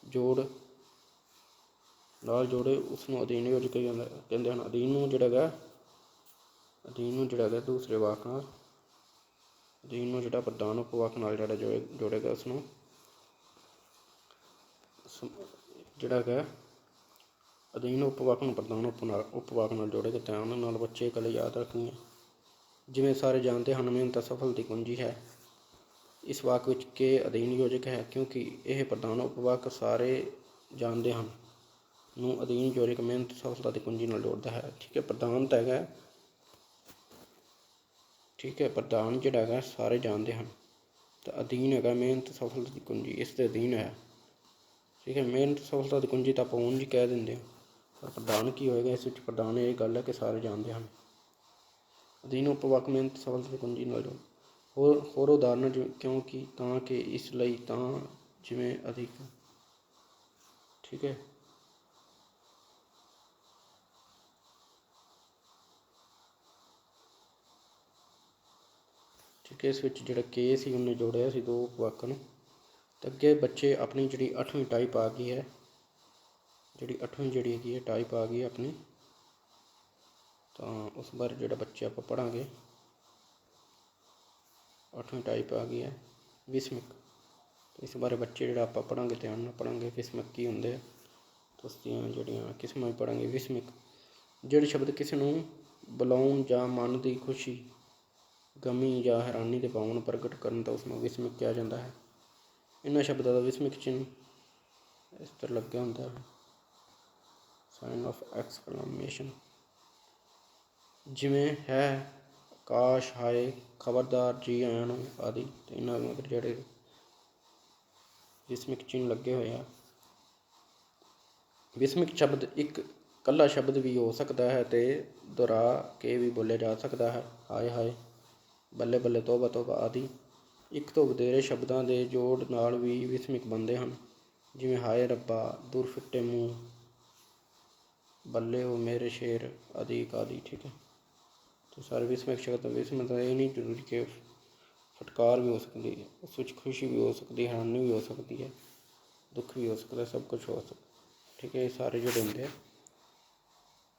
ਜੋੜ, ਨਾਲ ਜੋੜੇ ਉਸ ਨੂੰ ਅਧੀਨ ਯੋਜਕ ਕਹਿੰਦੇ ਹਨ, ਅਧੀਨ ਨੂੰ ਜਿਹੜਾ ਹੈਗਾ, ਅਧੀਨ ਨੂੰ ਜਿਹੜਾ ਹੈਗਾ ਦੂਸਰੇ ਵਾਕ ਨਾਲ, ਅਧੀਨ ਨੂੰ ਜਿਹੜਾ ਪ੍ਰਧਾਨ ਉਪਵਾਕ ਨਾਲ ਜਿਹੜਾ ਜੋੜੇ, ਜੋੜੇਗਾ ਉਸ ਨੂੰ ਸਮ- ਜਿਹੜਾ ਹੈਗਾ ਅਧੀਨ ਉਪਵਾਕ ਨੂੰ ਪ੍ਰਧਾਨ ਉਪ ਨਾਲ ਉਪਵਾਕ ਨਾਲ ਜੋੜੇਗਾ ਧਿਆਨ ਨਾਲ ਬੱਚੇ ਇਹ ਯਾਦ ਰੱਖਣੀ ਹੈ। ਜਿਵੇਂ ਸਾਰੇ ਜਾਣਦੇ ਹਨ, ਮਿਹਨਤ ਸਫਲ ਦੀ ਕੁੰਜੀ ਹੈ। ਇਸ ਵਾਕ ਵਿੱਚ ਕੇ ਅਧੀਨ ਯੋਜਕ ਹੈ, ਕਿਉਂਕਿ ਇਹ ਪ੍ਰਧਾਨ ਉਪਵਾਕ ਸਾਰੇ ਜਾਣਦੇ ਹਨ ਨੂੰ ਅਧੀਨ ਯੋਜਕ ਮਿਹਨਤ, ਸਫਲਤਾ ਦੀ ਕੁੰਜੀ ਨਾਲ ਜੋੜਦਾ ਹੈ। ਠੀਕ ਹੈ, ਪ੍ਰਧਾਨ ਤਾਂ ਹੈਗਾ ਠੀਕ ਹੈ, ਪ੍ਰਧਾਨ ਜਿਹੜਾ ਹੈਗਾ ਸਾਰੇ ਜਾਣਦੇ ਹਨ। ਤਾਂ ਅਧੀਨ ਹੈਗਾ ਮਿਹਨਤ, ਸਫਲਤਾ ਦੀ ਕੁੰਜੀ, ਇਸ ਦੇ ਅਧੀਨ ਹੈ। ਠੀਕ ਹੈ ਮਿਹਨਤ ਸਫਲਤਾ ਦੀ ਕੁੰਜੀ ਤਾਂ ਆਪਾਂ ਉਂਝ ਹੀ ਕਹਿ ਦਿੰਦੇ ਹਾਂ, ਪਰ ਪ੍ਰਧਾਨ ਕੀ ਹੋਏਗਾ, ਇਸ ਵਿੱਚ ਪ੍ਰਧਾਨ ਇਹ ਗੱਲ ਹੈ ਕਿ ਸਾਰੇ ਜਾਣਦੇ ਹਨ। ਅਧੀਨ ਉਪਵਾਕ ਮਿਹਨਤ ਸਫਲਤਾ ਦੀ ਕੁੰਜੀ ਨਾਲ ਜੋੜ ਹੋਰ ਹੋਰ ਉਦਾਹਰਨ ਜਿਵੇਂ, ਕਿਉਂਕਿ ਤਾਂ ਕਿ ਇਸ ਲਈ ਤਾਂ ਜਿਵੇਂ ਅਧਿਕ, ਠੀਕ ਹੈ। ਠੀਕ ਹੈ, ਇਸ ਵਿੱਚ ਜਿਹੜਾ ਕੇ ਸੀ, ਉਹਨੇ ਜੋੜਿਆ ਸੀ ਦੋ ਵਾਕਾਂ ਨੂੰ। ਤੇ ਅੱਗੇ ਬੱਚੇ ਆਪਣੀ ਜਿਹੜੀ 8ਵੀਂ ਟਾਈਪ ਆ ਗਈ ਹੈ, ਜਿਹੜੀ 8ਵੀਂ ਜਿਹੜੀ ਹੈਗੀ ਹੈ ਟਾਈਪ ਆ ਗਈ ਹੈ ਆਪਣੀ। ਤਾਂ ਉਸ ਬਾਰੇ ਜਿਹੜਾ ਬੱਚੇ ਆਪਾਂ ਪੜਾਂਗੇ 8ਵੀਂ ਟਾਈਪ ਆ ਗਈ ਹੈ, ਵਿਸਮਿਕ। ਇਸ ਬਾਰੇ ਬੱਚੇ ਜਿਹੜਾ ਆਪਾਂ ਪੜਾਂਗੇ ਧਿਆਨ ਨਾਲ ਪੜਾਂਗੇ ਵਿਸਮਿਕ ਕੀ ਹੁੰਦੇ ਆ, ਤਾਂ ਉਸ ਦੀਆਂ ਜਿਹੜੀਆਂ ਕਿਸਮਾਂ ਪੜਾਂਗੇ ਵਿਸਮਿਕ। ਜਿਹੜੇ ਸ਼ਬਦ ਕਿਸੇ ਨੂੰ ਬੁਲਾਉਣ ਜਾਂ ਮਨ ਦੀ ਖੁਸ਼ੀ, ਗਮੀ ਜਾਂ ਹੈਰਾਨੀ ਦੇ ਭਾਵਨਾ ਪ੍ਰਗਟ ਕਰਨ ਤਾਂ ਉਸ ਨੂੰ ਵਿਸਮਿਕ ਕਿਹਾ ਜਾਂਦਾ ਹੈ। ਇਹਨਾਂ ਸ਼ਬਦਾਂ ਦਾ ਵਿਸਮਿਕ ਚਿੰਨ੍ਹ ਇਸ ਤਰ੍ਹਾਂ ਲੱਗਿਆ ਹੁੰਦਾ ਹੈ ਸਾਈਨ ਆਫ ਐਕਸਕਲੇਮੇਸ਼ਨ ਜਿਵੇਂ ਹੈ, ਆਕਾਸ਼ ਹਾਏ, ਖਬਰਦਾਰ ਜੀ ਆਇਆਂ ਨੂੰ ਆਦਿ, ਤੇ ਇਹਨਾਂ ਦੇ ਜਿਹੜੇ ਵਿਸਮਿਕ ਚਿੰਨ੍ਹ ਲੱਗੇ ਹੋਏ ਆ। ਵਿਸਮਿਕ ਸ਼ਬਦ ਇੱਕ ਕੱਲਾ ਸ਼ਬਦ ਵੀ ਹੋ ਸਕਦਾ ਹੈ ਤੇ ਦੁਹਰਾ ਕੇ ਵੀ ਬੋਲਿਆ ਜਾ ਸਕਦਾ ਹੈ। ਹਾਏ ਹਾਏ, ਬੱਲੇ ਬੱਲੇ ਤੋਬਾ ਤੋਬਾ ਆਦਿ। ਇੱਕ ਤੋਂ ਵਧੇਰੇ ਸ਼ਬਦਾਂ ਦੇ ਜੋੜ ਨਾਲ ਵੀ ਵਿਸਮਿਕ ਬਣਦੇ ਹਨ ਜਿਵੇਂ ਹਾਏ ਰੱਬਾ ਦੂਰ ਫਿੱਟੇ ਮੂੰਹ ਬੱਲੇ ਉਹ ਮੇਰੇ ਸ਼ੇਰ ਆਦਿ ਆਦਿ ਠੀਕ ਹੈ तो सारे विस्मय शब्द विस्मय तो ये नहीं जरूरी कि फटकार भी हो सकती है उस ਵਿੱਚ खुशी भी हो सकती है हैरानी भी हो सकती है दुख भी हो सकता है सब कुछ हो सकता ठीक है ये सारे ਜਿਹੜੇ ਹੁੰਦੇ ਆ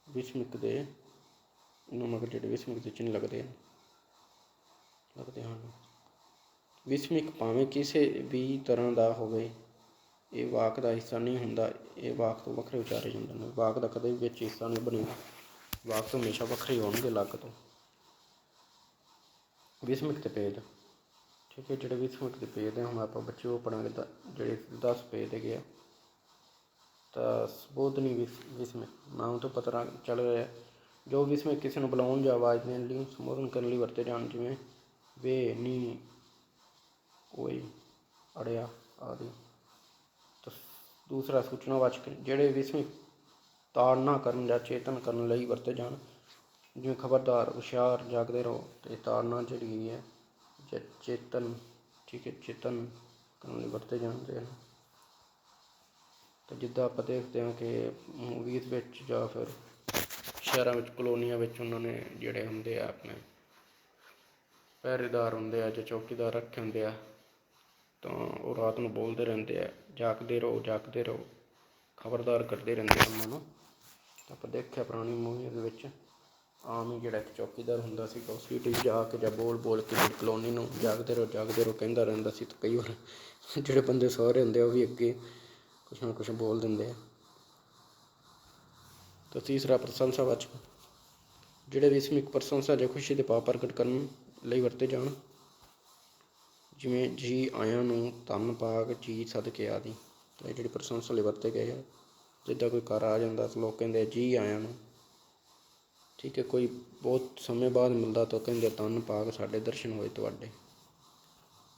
ਵਿਸਮਿਕ ਦੇ ਇਹਨਾਂ ਮਗਰ ਜਿਹੜੇ ਵਿਸਮਿਕ ਦੇ ਚਿੰਨ੍ਹ ਲੱਗਦੇ ਹਨ ਲੱਗਦੇ ਹਨ ਵਿਸਮਿਕ ਭਾਵੇਂ ਕਿਸੇ ਵੀ ਤਰ੍ਹਾਂ ਦਾ ਹੋਵੇ, ਇਹ ਵਾਕ ਦਾ ਹਿੱਸਾ ਨਹੀਂ ਹੁੰਦਾ। ਇਹ ਵਾਕ ਤੋਂ ਵੱਖਰੇ ਉਚਾਰੇ ਜਾਂਦੇ ਨੇ। ਵਾਕ ਦਾ ਕਦੇ ਵੀ ਵਿੱਚ ਹਿੱਸਾ ਨਹੀਂ ਬਣੇਗਾ ਵਾਕ ਤੋਂ ਹਮੇਸ਼ਾ ਵੱਖਰੇ ਹੋਣਗੇ ਅਲੱਗ ਤੋਂ। ਵਿਸਮਿਕ ਤੇ ਪੇਜ ਠੀਕ ਹੈ, ਜਿਹੜੇ ਵਿਸਮਿਕ ਦੇ ਪੇਜ ਦੇ ਹੁਣ ਆਪਾਂ ਬੱਚੇ ਉਹ ਪੜਾਂਗੇ ਤਾਂ ਜਿਹੜੇ 10 ਪੇਜ ਦੇ ਗਿਆ ਤਾਂ ਸੰਬੋਧਨੀ ਵਿਸਮਿਕ। ਨਾਮ ਤੋਂ ਪਤਾ ਚੱਲ ਰਿਹਾ ਜੋ ਵਿਸਮਿਕ ਕਿਸੇ ਨੂੰ ਬੁਲਾਉਣ ਜਾਂ ਆਵਾਜ਼ ਦੇਣ ਲਈ ਸੰਬੋਧਨ ਕਰਨ ਲਈ ਵਰਤੇ ਜਾਣ, ਜਿਵੇਂ ਵੇ, ਨੀ ਕੋਈ ਅੜਿਆ ਆਦਿ। ਤਾਂ ਦੂਸਰਾ ਸੂਚਨਾਵਾਚਕ ਜਿਹੜੇ ਵਿਸਮਿਕ ਤਾੜਨਾ ਕਰਨ ਜਾਂ ਚੇਤਨ ਕਰਨ ਲਈ ਵਰਤੇ ਜਾਣ, ਜਿਵੇਂ ਖਬਰਦਾਰ, ਹੁਸ਼ਿਆਰ ਜਾਗਦੇ ਰਹੋ ਤੇ ਤਾੜਨਾ ਜਿਹੜੀ ਹੈ, ਜਾਂ ਚੇਤਨ, ਠੀਕ ਹੈ, ਚੇਤਨ ਕਰਨ ਲਈ ਵਰਤੇ ਜਾਂਦੇ ਹਨ। ਤੇ ਜਿੱਦਾਂ ਆਪਾਂ ਦੇਖਦੇ ਹਾਂ ਕਿ ਮੂਵੀਜ਼ ਵਿੱਚ ਜਾਂ ਫਿਰ ਸ਼ਹਿਰਾਂ ਵਿੱਚ, ਕਲੋਨੀਆਂ ਵਿੱਚ ਉਹਨਾਂ ਨੇ ਜਿਹੜੇ ਹੁੰਦੇ ਆ ਆਪਣੇ, ਪਹਿਰੇਦਾਰ ਹੁੰਦੇ ਆ ਜਾਂ ਚੌਕੀਦਾਰ ਰੱਖੇ ਹੁੰਦੇ ਆ ਤਾਂ ਉਹ ਰਾਤ ਨੂੰ ਬੋਲਦੇ ਰਹਿੰਦੇ ਆ, ਜਾਗਦੇ ਰਹੋ ਜਾਗਦੇ ਰਹੋ। ਖਬਰਦਾਰ ਕਰਦੇ ਰਹਿੰਦੇ ਆ ਉਹਨਾਂ ਨੂੰ। ਤਾਂ ਆਪਾਂ ਦੇਖਿਆ ਪੁਰਾਣੀ ਮੂਵੀਆਂ ਦੇ ਵਿੱਚ, ਆਮ ਹੀ ਜਿਹੜਾ ਇੱਕ ਚੌਕੀਦਾਰ ਹੁੰਦਾ ਸੀ ਉਹ ਸੀਟੀ ਜਾ ਕੇ ਜਾਂ ਬੋਲ ਬੋਲ ਕੇ ਕਲੋਨੀ ਨੂੰ ਜਾਗਦੇ ਰਹੋ ਜਾਗਦੇ ਰਹੋ ਕਹਿੰਦਾ ਰਹਿੰਦਾ ਸੀ ਤਾਂ ਕਈ ਵਾਰ ਜਿਹੜੇ ਬੰਦੇ ਸਹੁਰੇ ਹੁੰਦੇ ਆ, ਉਹ ਵੀ ਅੱਗੇ ਕੁਛ ਨਾ ਕੁਛ ਬੋਲ ਦਿੰਦੇ ਆ। ਤਾਂ ਤੀਸਰਾ ਪ੍ਰਸੰਸਾ ਪ੍ਰਸ਼ੰਸਾਵਾਚਕ ਜਿਹੜੇ ਵੀ ਪ੍ਰਸ਼ੰਸਾ ਜਾਂ ਖੁਸ਼ੀ ਦੇ ਭਾਵ ਪ੍ਰਗਟ ਕਰਨ ਲਈ ਵਰਤੇ ਜਾਣ ਜਿਵੇਂ ਜੀ ਆਇਆਂ ਨੂੰ ਧੰਨ ਭਾਗ ਜੀ ਸਦਕੇ ਆਦਿ। ਤਾਂ ਇਹ ਜਿਹੜੇ ਪ੍ਰਸ਼ੰਸਾ ਲਈ ਵਰਤੇ ਗਏ ਆ ਜਿੱਦਾਂ ਕੋਈ ਘਰ ਆ ਜਾਂਦਾ ਤਾਂ ਲੋਕ ਕਹਿੰਦੇ ਆ, ਜੀ ਆਇਆਂ ਨੂੰ। ਠੀਕ ਹੈ ਕੋਈ ਬਹੁਤ ਸਮੇਂ ਬਾਅਦ ਮਿਲਦਾ ਤਾਂ ਕਹਿੰਦੇ ਧੰਨ ਪਾਕ ਸਾਡੇ ਦਰਸ਼ਨ ਹੋਏ ਤੁਹਾਡੇ।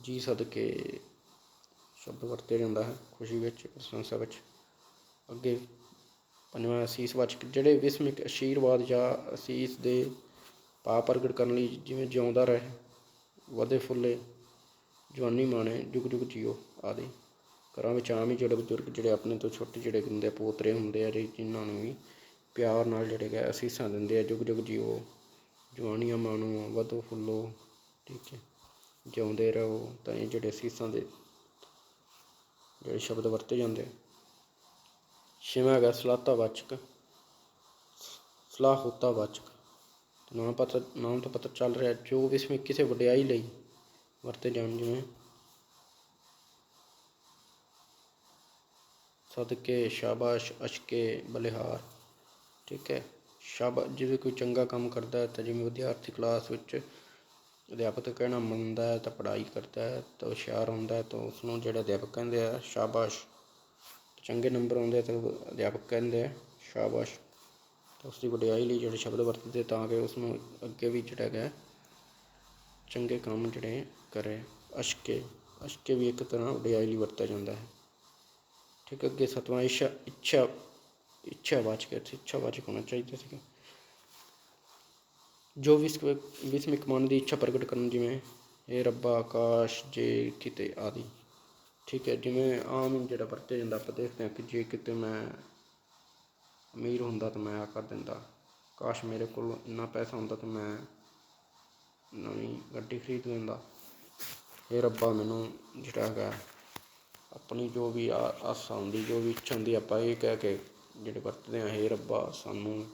ਜੀ ਸਦਕੇ ਸ਼ਬਦ ਵਰਤਿਆ ਜਾਂਦਾ ਹੈ ਖੁਸ਼ੀ ਵਿੱਚ ਪ੍ਰਸ਼ੰਸਾ ਵਿੱਚ। ਅੱਗੇ ਪੰਜਵਾਂ ਅਸੀਸਵਾਚਕ ਜਿਹੜੇ ਵਿਸਮਿਕ ਅਸ਼ੀਰਵਾਦ ਜਾਂ ਅਸੀਸ ਦੇ ਭਾਵ ਪ੍ਰਗਟ ਕਰਨ ਲਈ ਜਿਵੇਂ ਜਿਉਂਦਾ ਰਹੇ ਵਧੇ ਫੁੱਲੇ ਜਵਾਨੀ ਮਾਣੇ, ਜੁਗ ਜੁਗ ਜੀਓ, ਆਦਿ। ਘਰਾਂ ਵਿੱਚ ਆਮ ਹੀ ਜਿਹੜੇ ਬਜ਼ੁਰਗ, ਜਿਹੜੇ ਆਪਣੇ ਤੋਂ ਛੋਟੇ, ਜਿਹੜੇ ਹੁੰਦੇ ਆ, ਪੋਤਰੇ ਹੁੰਦੇ ਆ, ਜਿਹੜੇ ਜਿਨ੍ਹਾਂ ਨੂੰ ਵੀ ਪਿਆਰ ਨਾਲ ਜਿਹੜੇ ਗਏ ਅਸੀਸਾਂ ਦਿੰਦੇ ਆ, ਜੁਗ ਜੁਗ ਜੀਓ। ਜਵਾਨੀਆਂ ਮਾਣੋ, ਵਧੋ ਫੁੱਲੋ, ਠੀਕ ਹੈ। ਜਿਉਂਦੇ ਰਹੋ ਤਾਂ ਇਹ ਜਿਹੜੇ ਅਸੀਸਾਂ ਦੇ ਜਿਹੜੇ ਸ਼ਬਦ ਵਰਤੇ ਜਾਂਦੇ ਆ। ਛੇਵਾਂ ਹੈਗਾ ਸਲਾਤਾ ਵਾਚਕ ਸਲਾਹ ਹੋਤਾ ਵਾਚਕ। ਨਾਮ ਪਤਾ ਨਾਮ ਤੋਂ ਪਤਾ ਚੱਲ ਰਿਹਾ, ਜੋ ਵੀ ਇਸਮੇ ਕਿਸੇ ਵਡਿਆਈ ਲਈ ਵਰਤੇ ਜਾਣ ਜਿਵੇਂ। ਸਦਕੇ ਸ਼ਾਬਾਸ਼, ਅਸ਼ਕੇ, ਬਲਿਹਾਰ। ਠੀਕ ਹੈ। ਸ਼ਾਬਾ ਜਿਵੇਂ ਕੋਈ ਚੰਗਾ ਕੰਮ ਕਰਦਾ ਹੈ ਤਾਂ ਜਿਵੇਂ ਵਿਦਿਆਰਥੀ ਕਲਾਸ ਵਿੱਚ ਅਧਿਆਪਕ ਕਹਿਣਾ ਮੰਨਦਾ ਹੈ ਤਾਂ ਪੜ੍ਹਾਈ ਕਰਦਾ ਹੈ ਤਾਂ ਹੁਸ਼ਿਆਰ ਹੁੰਦਾ ਹੈ ਤਾਂ ਉਸ ਨੂੰ ਜਿਹੜਾ ਅਧਿਆਪਕ ਕਹਿੰਦੇ ਆ, ਸ਼ਾਬਾਸ਼। ਚੰਗੇ ਨੰਬਰ ਆਉਂਦੇ ਤਾਂ ਅਧਿਆਪਕ ਕਹਿੰਦੇ ਆ, ਸ਼ਾਬਾਸ਼। ਤਾਂ ਉਸ ਦੀ ਵਡਿਆਈ ਲਈ ਜਿਹੜੇ ਸ਼ਬਦ ਵਰਤਦੇ ਤਾਂ ਕਿ ਉਸ ਨੂੰ ਅੱਗੇ ਵੀ ਜਿਹੜਾ ਹੈਗਾ ਚੰਗੇ ਕੰਮ ਜਿਹੜੇ ਕਰੇ, ਅਸ਼ਕੇ ਅਸ਼ਕੇ ਵੀ ਇੱਕ ਤਰ੍ਹਾਂ ਵਡਿਆਈ ਲਈ ਵਰਤਿਆ ਜਾਂਦਾ ਹੈ। ਠੀਕ ਹੈ, ਅੱਗੇ ਸਤਵਾਂ, ਇੱਛਾ ਇੱਛਾ ਇੱਛਾ ਵਾਚਕ, ਇੱਥੇ ਇੱਛਾ ਵਾਚਕ ਹੋਣਾ ਚਾਹੀਦਾ ਸੀਗਾ ਜੋ ਵਿਸਕ, ਵਿਸਮਿਕ ਮਨ ਦੀ ਇੱਛਾ ਪ੍ਰਗਟ ਕਰਨ, ਜਿਵੇਂ ਇਹ ਰੱਬਾ, ਆਕਾਸ਼ ਜੇ ਕਿਤੇ ਆਦਿ। ਠੀਕ ਹੈ, ਜਿਵੇਂ ਆਮ ਜਿਹੜਾ ਵਰਤਿਆ ਜਾਂਦਾ, ਆਪਾਂ ਦੇਖਦੇ ਹਾਂ ਕਿ ਜੇ ਕਿਤੇ ਮੈਂ ਅਮੀਰ ਹੁੰਦਾ ਤਾਂ ਮੈਂ ਆ ਕਰ ਦਿੰਦਾ। ਕਾਸ਼ ਮੇਰੇ ਕੋਲ ਇੰਨਾ ਪੈਸਾ ਹੁੰਦਾ ਤਾਂ ਮੈਂ ਨਵੀਂ ਗੱਡੀ ਖਰੀਦ ਲੈਂਦਾ। ਇਹ ਰੱਬਾ ਮੈਨੂੰ ਜਿਹੜਾ ਹੈਗਾ, ਆਪਣੀ ਜੋ ਵੀ ਆ- ਆਸਾ ਹੁੰਦੀ, ਜੋ ਵੀ ਇੱਛਾ ਹੁੰਦੀ, ਆਪਾਂ ਇਹ ਕਹਿ ਕੇ ਜਿਹੜੇ ਵਰਤਦੇ ਆ ਇਹ ਰੱਬਾ ਸਾਨੂੰ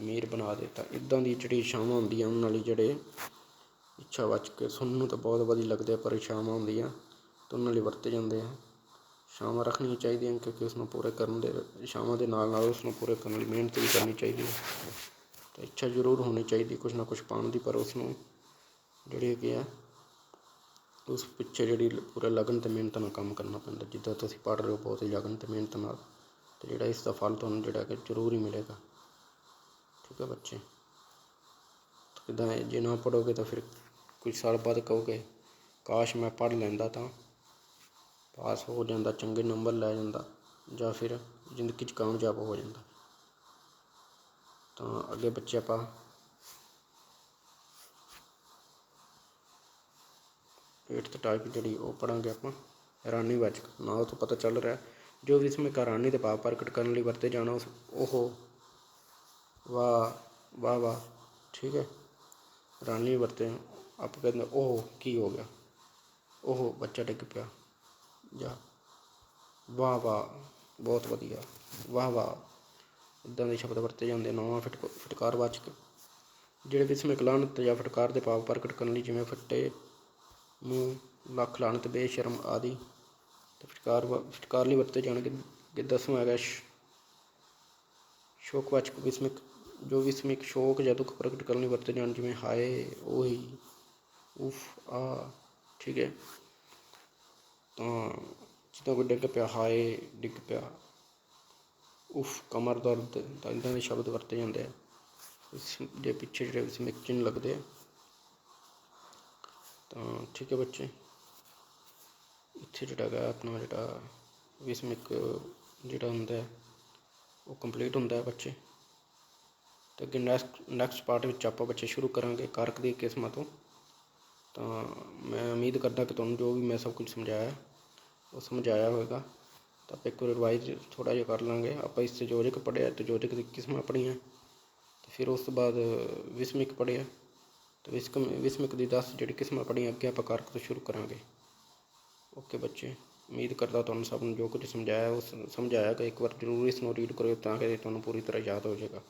ਅਮੀਰ ਬਣਾ ਦਿੱਤਾ ਤਾਂ ਇਦਾਂ ਦੀ ਜਿਹੜੀ ਇੱਛਾਵਾਂ ਹੁੰਦੀਆਂ, ਉਹਨਾਂ ਨਾਲ ਜਿਹੜੇ ਇੱਛਾ ਬਚ ਕੇ ਸੁਣਨ ਨੂੰ ਤਾਂ ਬਹੁਤ ਵਧੀਆ ਲੱਗਦੇ ਆ, ਪਰ ਇੱਛਾਵਾਂ ਹੁੰਦੀਆਂ, ਤਾਂ ਉਹਨਾਂ ਲਈ ਵਰਤੇ ਜਾਂਦੇ ਆ। ਇੱਛਾਵਾਂ ਰੱਖਣੀਆਂ ਚਾਹੀਦੀਆਂ, ਕਿਉਂਕਿ ਉਸ ਨੂੰ ਪੂਰੇ ਕਰਨ ਦੇ, ਇੱਛਾਵਾਂ ਦੇ ਨਾਲ ਨਾਲ ਉਸ ਨੂੰ ਪੂਰੇ ਕਰਨ ਲਈ ਮਿਹਨਤ ਵੀ ਕਰਨੀ ਚਾਹੀਦੀ ਹੈ। ਤਾਂ ਇੱਛਾ ਜ਼ਰੂਰ ਹੋਣੀ ਚਾਹੀਦੀ, ਕੁਛ ਨਾ ਕੁਛ ਪਾਉਣ ਦੀ, ਪਰ ਉਸ ਨੂੰ ਜਿਹੜੀ ਹੈਗੀ ਆ ਉਸ ਪਿੱਛੇ ਜਿਹੜੀ ਪੂਰਾ ਲਗਨ ਅਤੇ ਮਿਹਨਤ ਨਾਲ ਕੰਮ ਕਰਨਾ ਪੈਂਦਾ। ਜਿੱਦਾਂ ਤੁਸੀਂ ਪੜ੍ਹ ਰਹੇ ਹੋ ਬਹੁਤ ਹੀ ਲਗਨ ਅਤੇ ਮਿਹਨਤ ਨਾਲ। ਅਤੇ ਜਿਹੜਾ ਇਸ ਦਾ ਫਲ ਤੁਹਾਨੂੰ ਜਿਹੜਾ ਕਿ ਜ਼ਰੂਰ ਹੀ ਮਿਲੇਗਾ। ਠੀਕ ਹੈ ਬੱਚੇ? ਜਿੱਦਾਂ ਜੇ ਨਾ ਪੜ੍ਹੋਗੇ ਤਾਂ ਫਿਰ ਕੁਝ ਸਾਲ ਬਾਅਦ ਕਹੋਗੇ, ਕਾਸ਼ ਮੈਂ ਪੜ੍ਹ ਲੈਂਦਾ ਤਾਂ ਪਾਸ ਹੋ ਜਾਂਦਾ, ਚੰਗੇ ਨੰਬਰ ਲੈ ਜਾਂਦਾ ਜਾਂ ਫਿਰ ਜ਼ਿੰਦਗੀ 'ਚ ਕਾਮਯਾਬ ਹੋ ਜਾਂਦਾ। ਤਾਂ ਅੱਗੇ ਬੱਚੇ ਆਪਾਂ ਏਟਥ ਟਾਈਪ ਜਿਹੜੀ ਉਹ ਪੜਾਂਗੇ ਆਪਾਂ ਰਾਨੀ ਵਾਚਕ ਨਾਲ ਤੋਂ ਪਤਾ ਚੱਲ ਰਿਹਾ, ਜੋ ਵੀ ਇਸਮੇ ਹੈਰਾਨੀ ਦੇ ਭਾਵ ਪ੍ਰਗਟ ਕਰਨ ਲਈ ਵਰਤੇ ਜਾਣਾ, ਉਸ, ਉਹ ਵਾਹ ਵਾਹ ਵਾਹ, ਠੀਕ ਹੈ। ਰਾਨੀ ਵਰਤੇ, ਆਪਾਂ ਕਹਿੰਦੇ ਉਹ ਕੀ ਹੋ ਗਿਆ? ਉਹ ਬੱਚਾ ਡਿੱਗ ਪਿਆ। ਜਾਂ, ਵਾਹ ਵਾਹ, ਬਹੁਤ ਵਧੀਆ। ਵਾਹ ਵਾਹ ਇਦਾਂ ਦੇ ਸ਼ਬਦ ਵਰਤੇ ਜਾਂਦੇ, ਨਵਾਂ ਫਟਕ, ਫਟਕਾਰ ਵਾਚਕ ਜਿਹੜੇ ਵੀ ਇਸਮੇ ਕਲਾਨਤ ਜਾਂ ਫਟਕਾਰ ਦੇ ਭਾਵ ਪ੍ਰਗਟ ਕਰਨ ਲਈ ਜਿਵੇਂ ਫੱਟੇ ਮੂੰਹ ਲੱਖ ਲਾਣਤ ਬੇਸ਼ਰਮ ਆਦਿ। ਤੇ ਫਟਕਾਰ ਵ- ਫਟਕਾਰ ਲਈ ਵਰਤੇ ਜਾਣਗੇ। ਕਿ ਦਸਵਾਂ ਹੈਗਾ ਸ਼- ਸ਼ੋਕਵਾਚਕ ਵਿਸਮਿਕ, ਜੋ ਵਿਸਮਿਕ ਸ਼ੋਕ ਜਾਂ ਦੁੱਖ ਪ੍ਰਗਟ ਕਰਨ ਲਈ ਵਰਤੇ ਜਾਣ, ਜਿਵੇਂ ਹਾਏ ਓਹੀ ਉਫ, ਆ, ਠੀਕ ਹੈ। ਤਾਂ ਜਿੱਦਾਂ ਕੋਈ ਡਿੱਗ ਪਿਆ, ਹਾਏ, ਡਿੱਗ ਪਿਆ, ਉਫ, ਕਮਰ ਦਰਦ, ਤਾਂ ਇਦਾਂ ਦੇ ਸ਼ਬਦ ਵਰਤੇ ਜਾਂਦੇ ਆ। ਇਸ ਦੇ ਪਿੱਛੇ ਜਿਹੜੇ ਵਿਸਮਿਕ ਚਿੰਨ੍ਹ ਲੱਗਦੇ ਆ। ਤਾਂ ਠੀਕ ਹੈ ਬੱਚੇ। ਇੱਥੇ ਜਿਹੜਾ ਹੈਗਾ, ਆਪਣਾ ਜਿਹੜਾ ਵਿਸਮਿਕ ਜਿਹੜਾ ਹੁੰਦਾ ਹੈ, ਉਹ ਕੰਪਲੀਟ ਹੁੰਦਾ ਹੈ ਬੱਚੇ। ਤੇ ਅੱਗੇ ਨੈਕਸਟ ਨੈਕਸਟ ਪਾਰਟ ਵਿੱਚ ਆਪਾਂ ਬੱਚੇ ਸ਼ੁਰੂ ਕਰਾਂਗੇ ਕਾਰਕ ਦੀ ਕਿਸਮਾਂ ਤੋਂ। ਤਾਂ ਮੈਂ ਉਮੀਦ ਕਰਦਾ ਕਿ ਤੁਹਾਨੂੰ ਜੋ ਵੀ ਮੈਂ ਸਭ ਕੁਝ ਸਮਝਾਇਆ, ਉਹ ਸਮਝਾਇਆ ਹੋਵੇਗਾ। ਤਾਂ ਆਪਾਂ ਇੱਕ ਵਾਰ ਰਿਵਾਈਜ਼ ਥੋੜਾ ਜਿਹਾ ਕਰ ਲਾਂਗੇ। ਆਪਾਂ ਇਸ ਤੇ ਜੋਜਕ ਪੜ੍ਹਿਆ, ਤੇ ਜੋਜਕ ਦੀ ਕਿਸਮਾਂ ਪੜ੍ਹੀਆਂ, ਤੇ ਫਿਰ ਉਸ ਤੋਂ ਬਾਅਦ ਵਿਸਮਿਕ ਪੜ੍ਹਿਆ। ਤੇ ਵਿਸਕ ਵਿਸਮਿਕ ਦੀ 10 ਜਿਹੜੀ ਕਿਸਮਾਂ ਪੜ੍ਹੀਆਂ, ਅੱਗੇ ਆਪਾਂ ਕਾਰਕ ਤੋਂ ਸ਼ੁਰੂ ਕਰਾਂਗੇ। ਓਕੇ ਬੱਚੇ, ਉਮੀਦ ਕਰਦਾ ਤੁਹਾਨੂੰ ਸਭ ਨੂੰ ਜੋ ਕੁਝ ਸਮਝਾਇਆ, ਉਹ ਸਮਝਾਇਆ ਕਿ ਇੱਕ ਵਾਰ ਜ਼ਰੂਰ ਇਸ ਨੂੰ ਰੀਡ ਕਰਿਓ ਤਾਂ ਕਿ ਤੁਹਾਨੂੰ ਪੂਰੀ ਤਰ੍ਹਾਂ ਯਾਦ ਹੋ ਜਾਏਗਾ।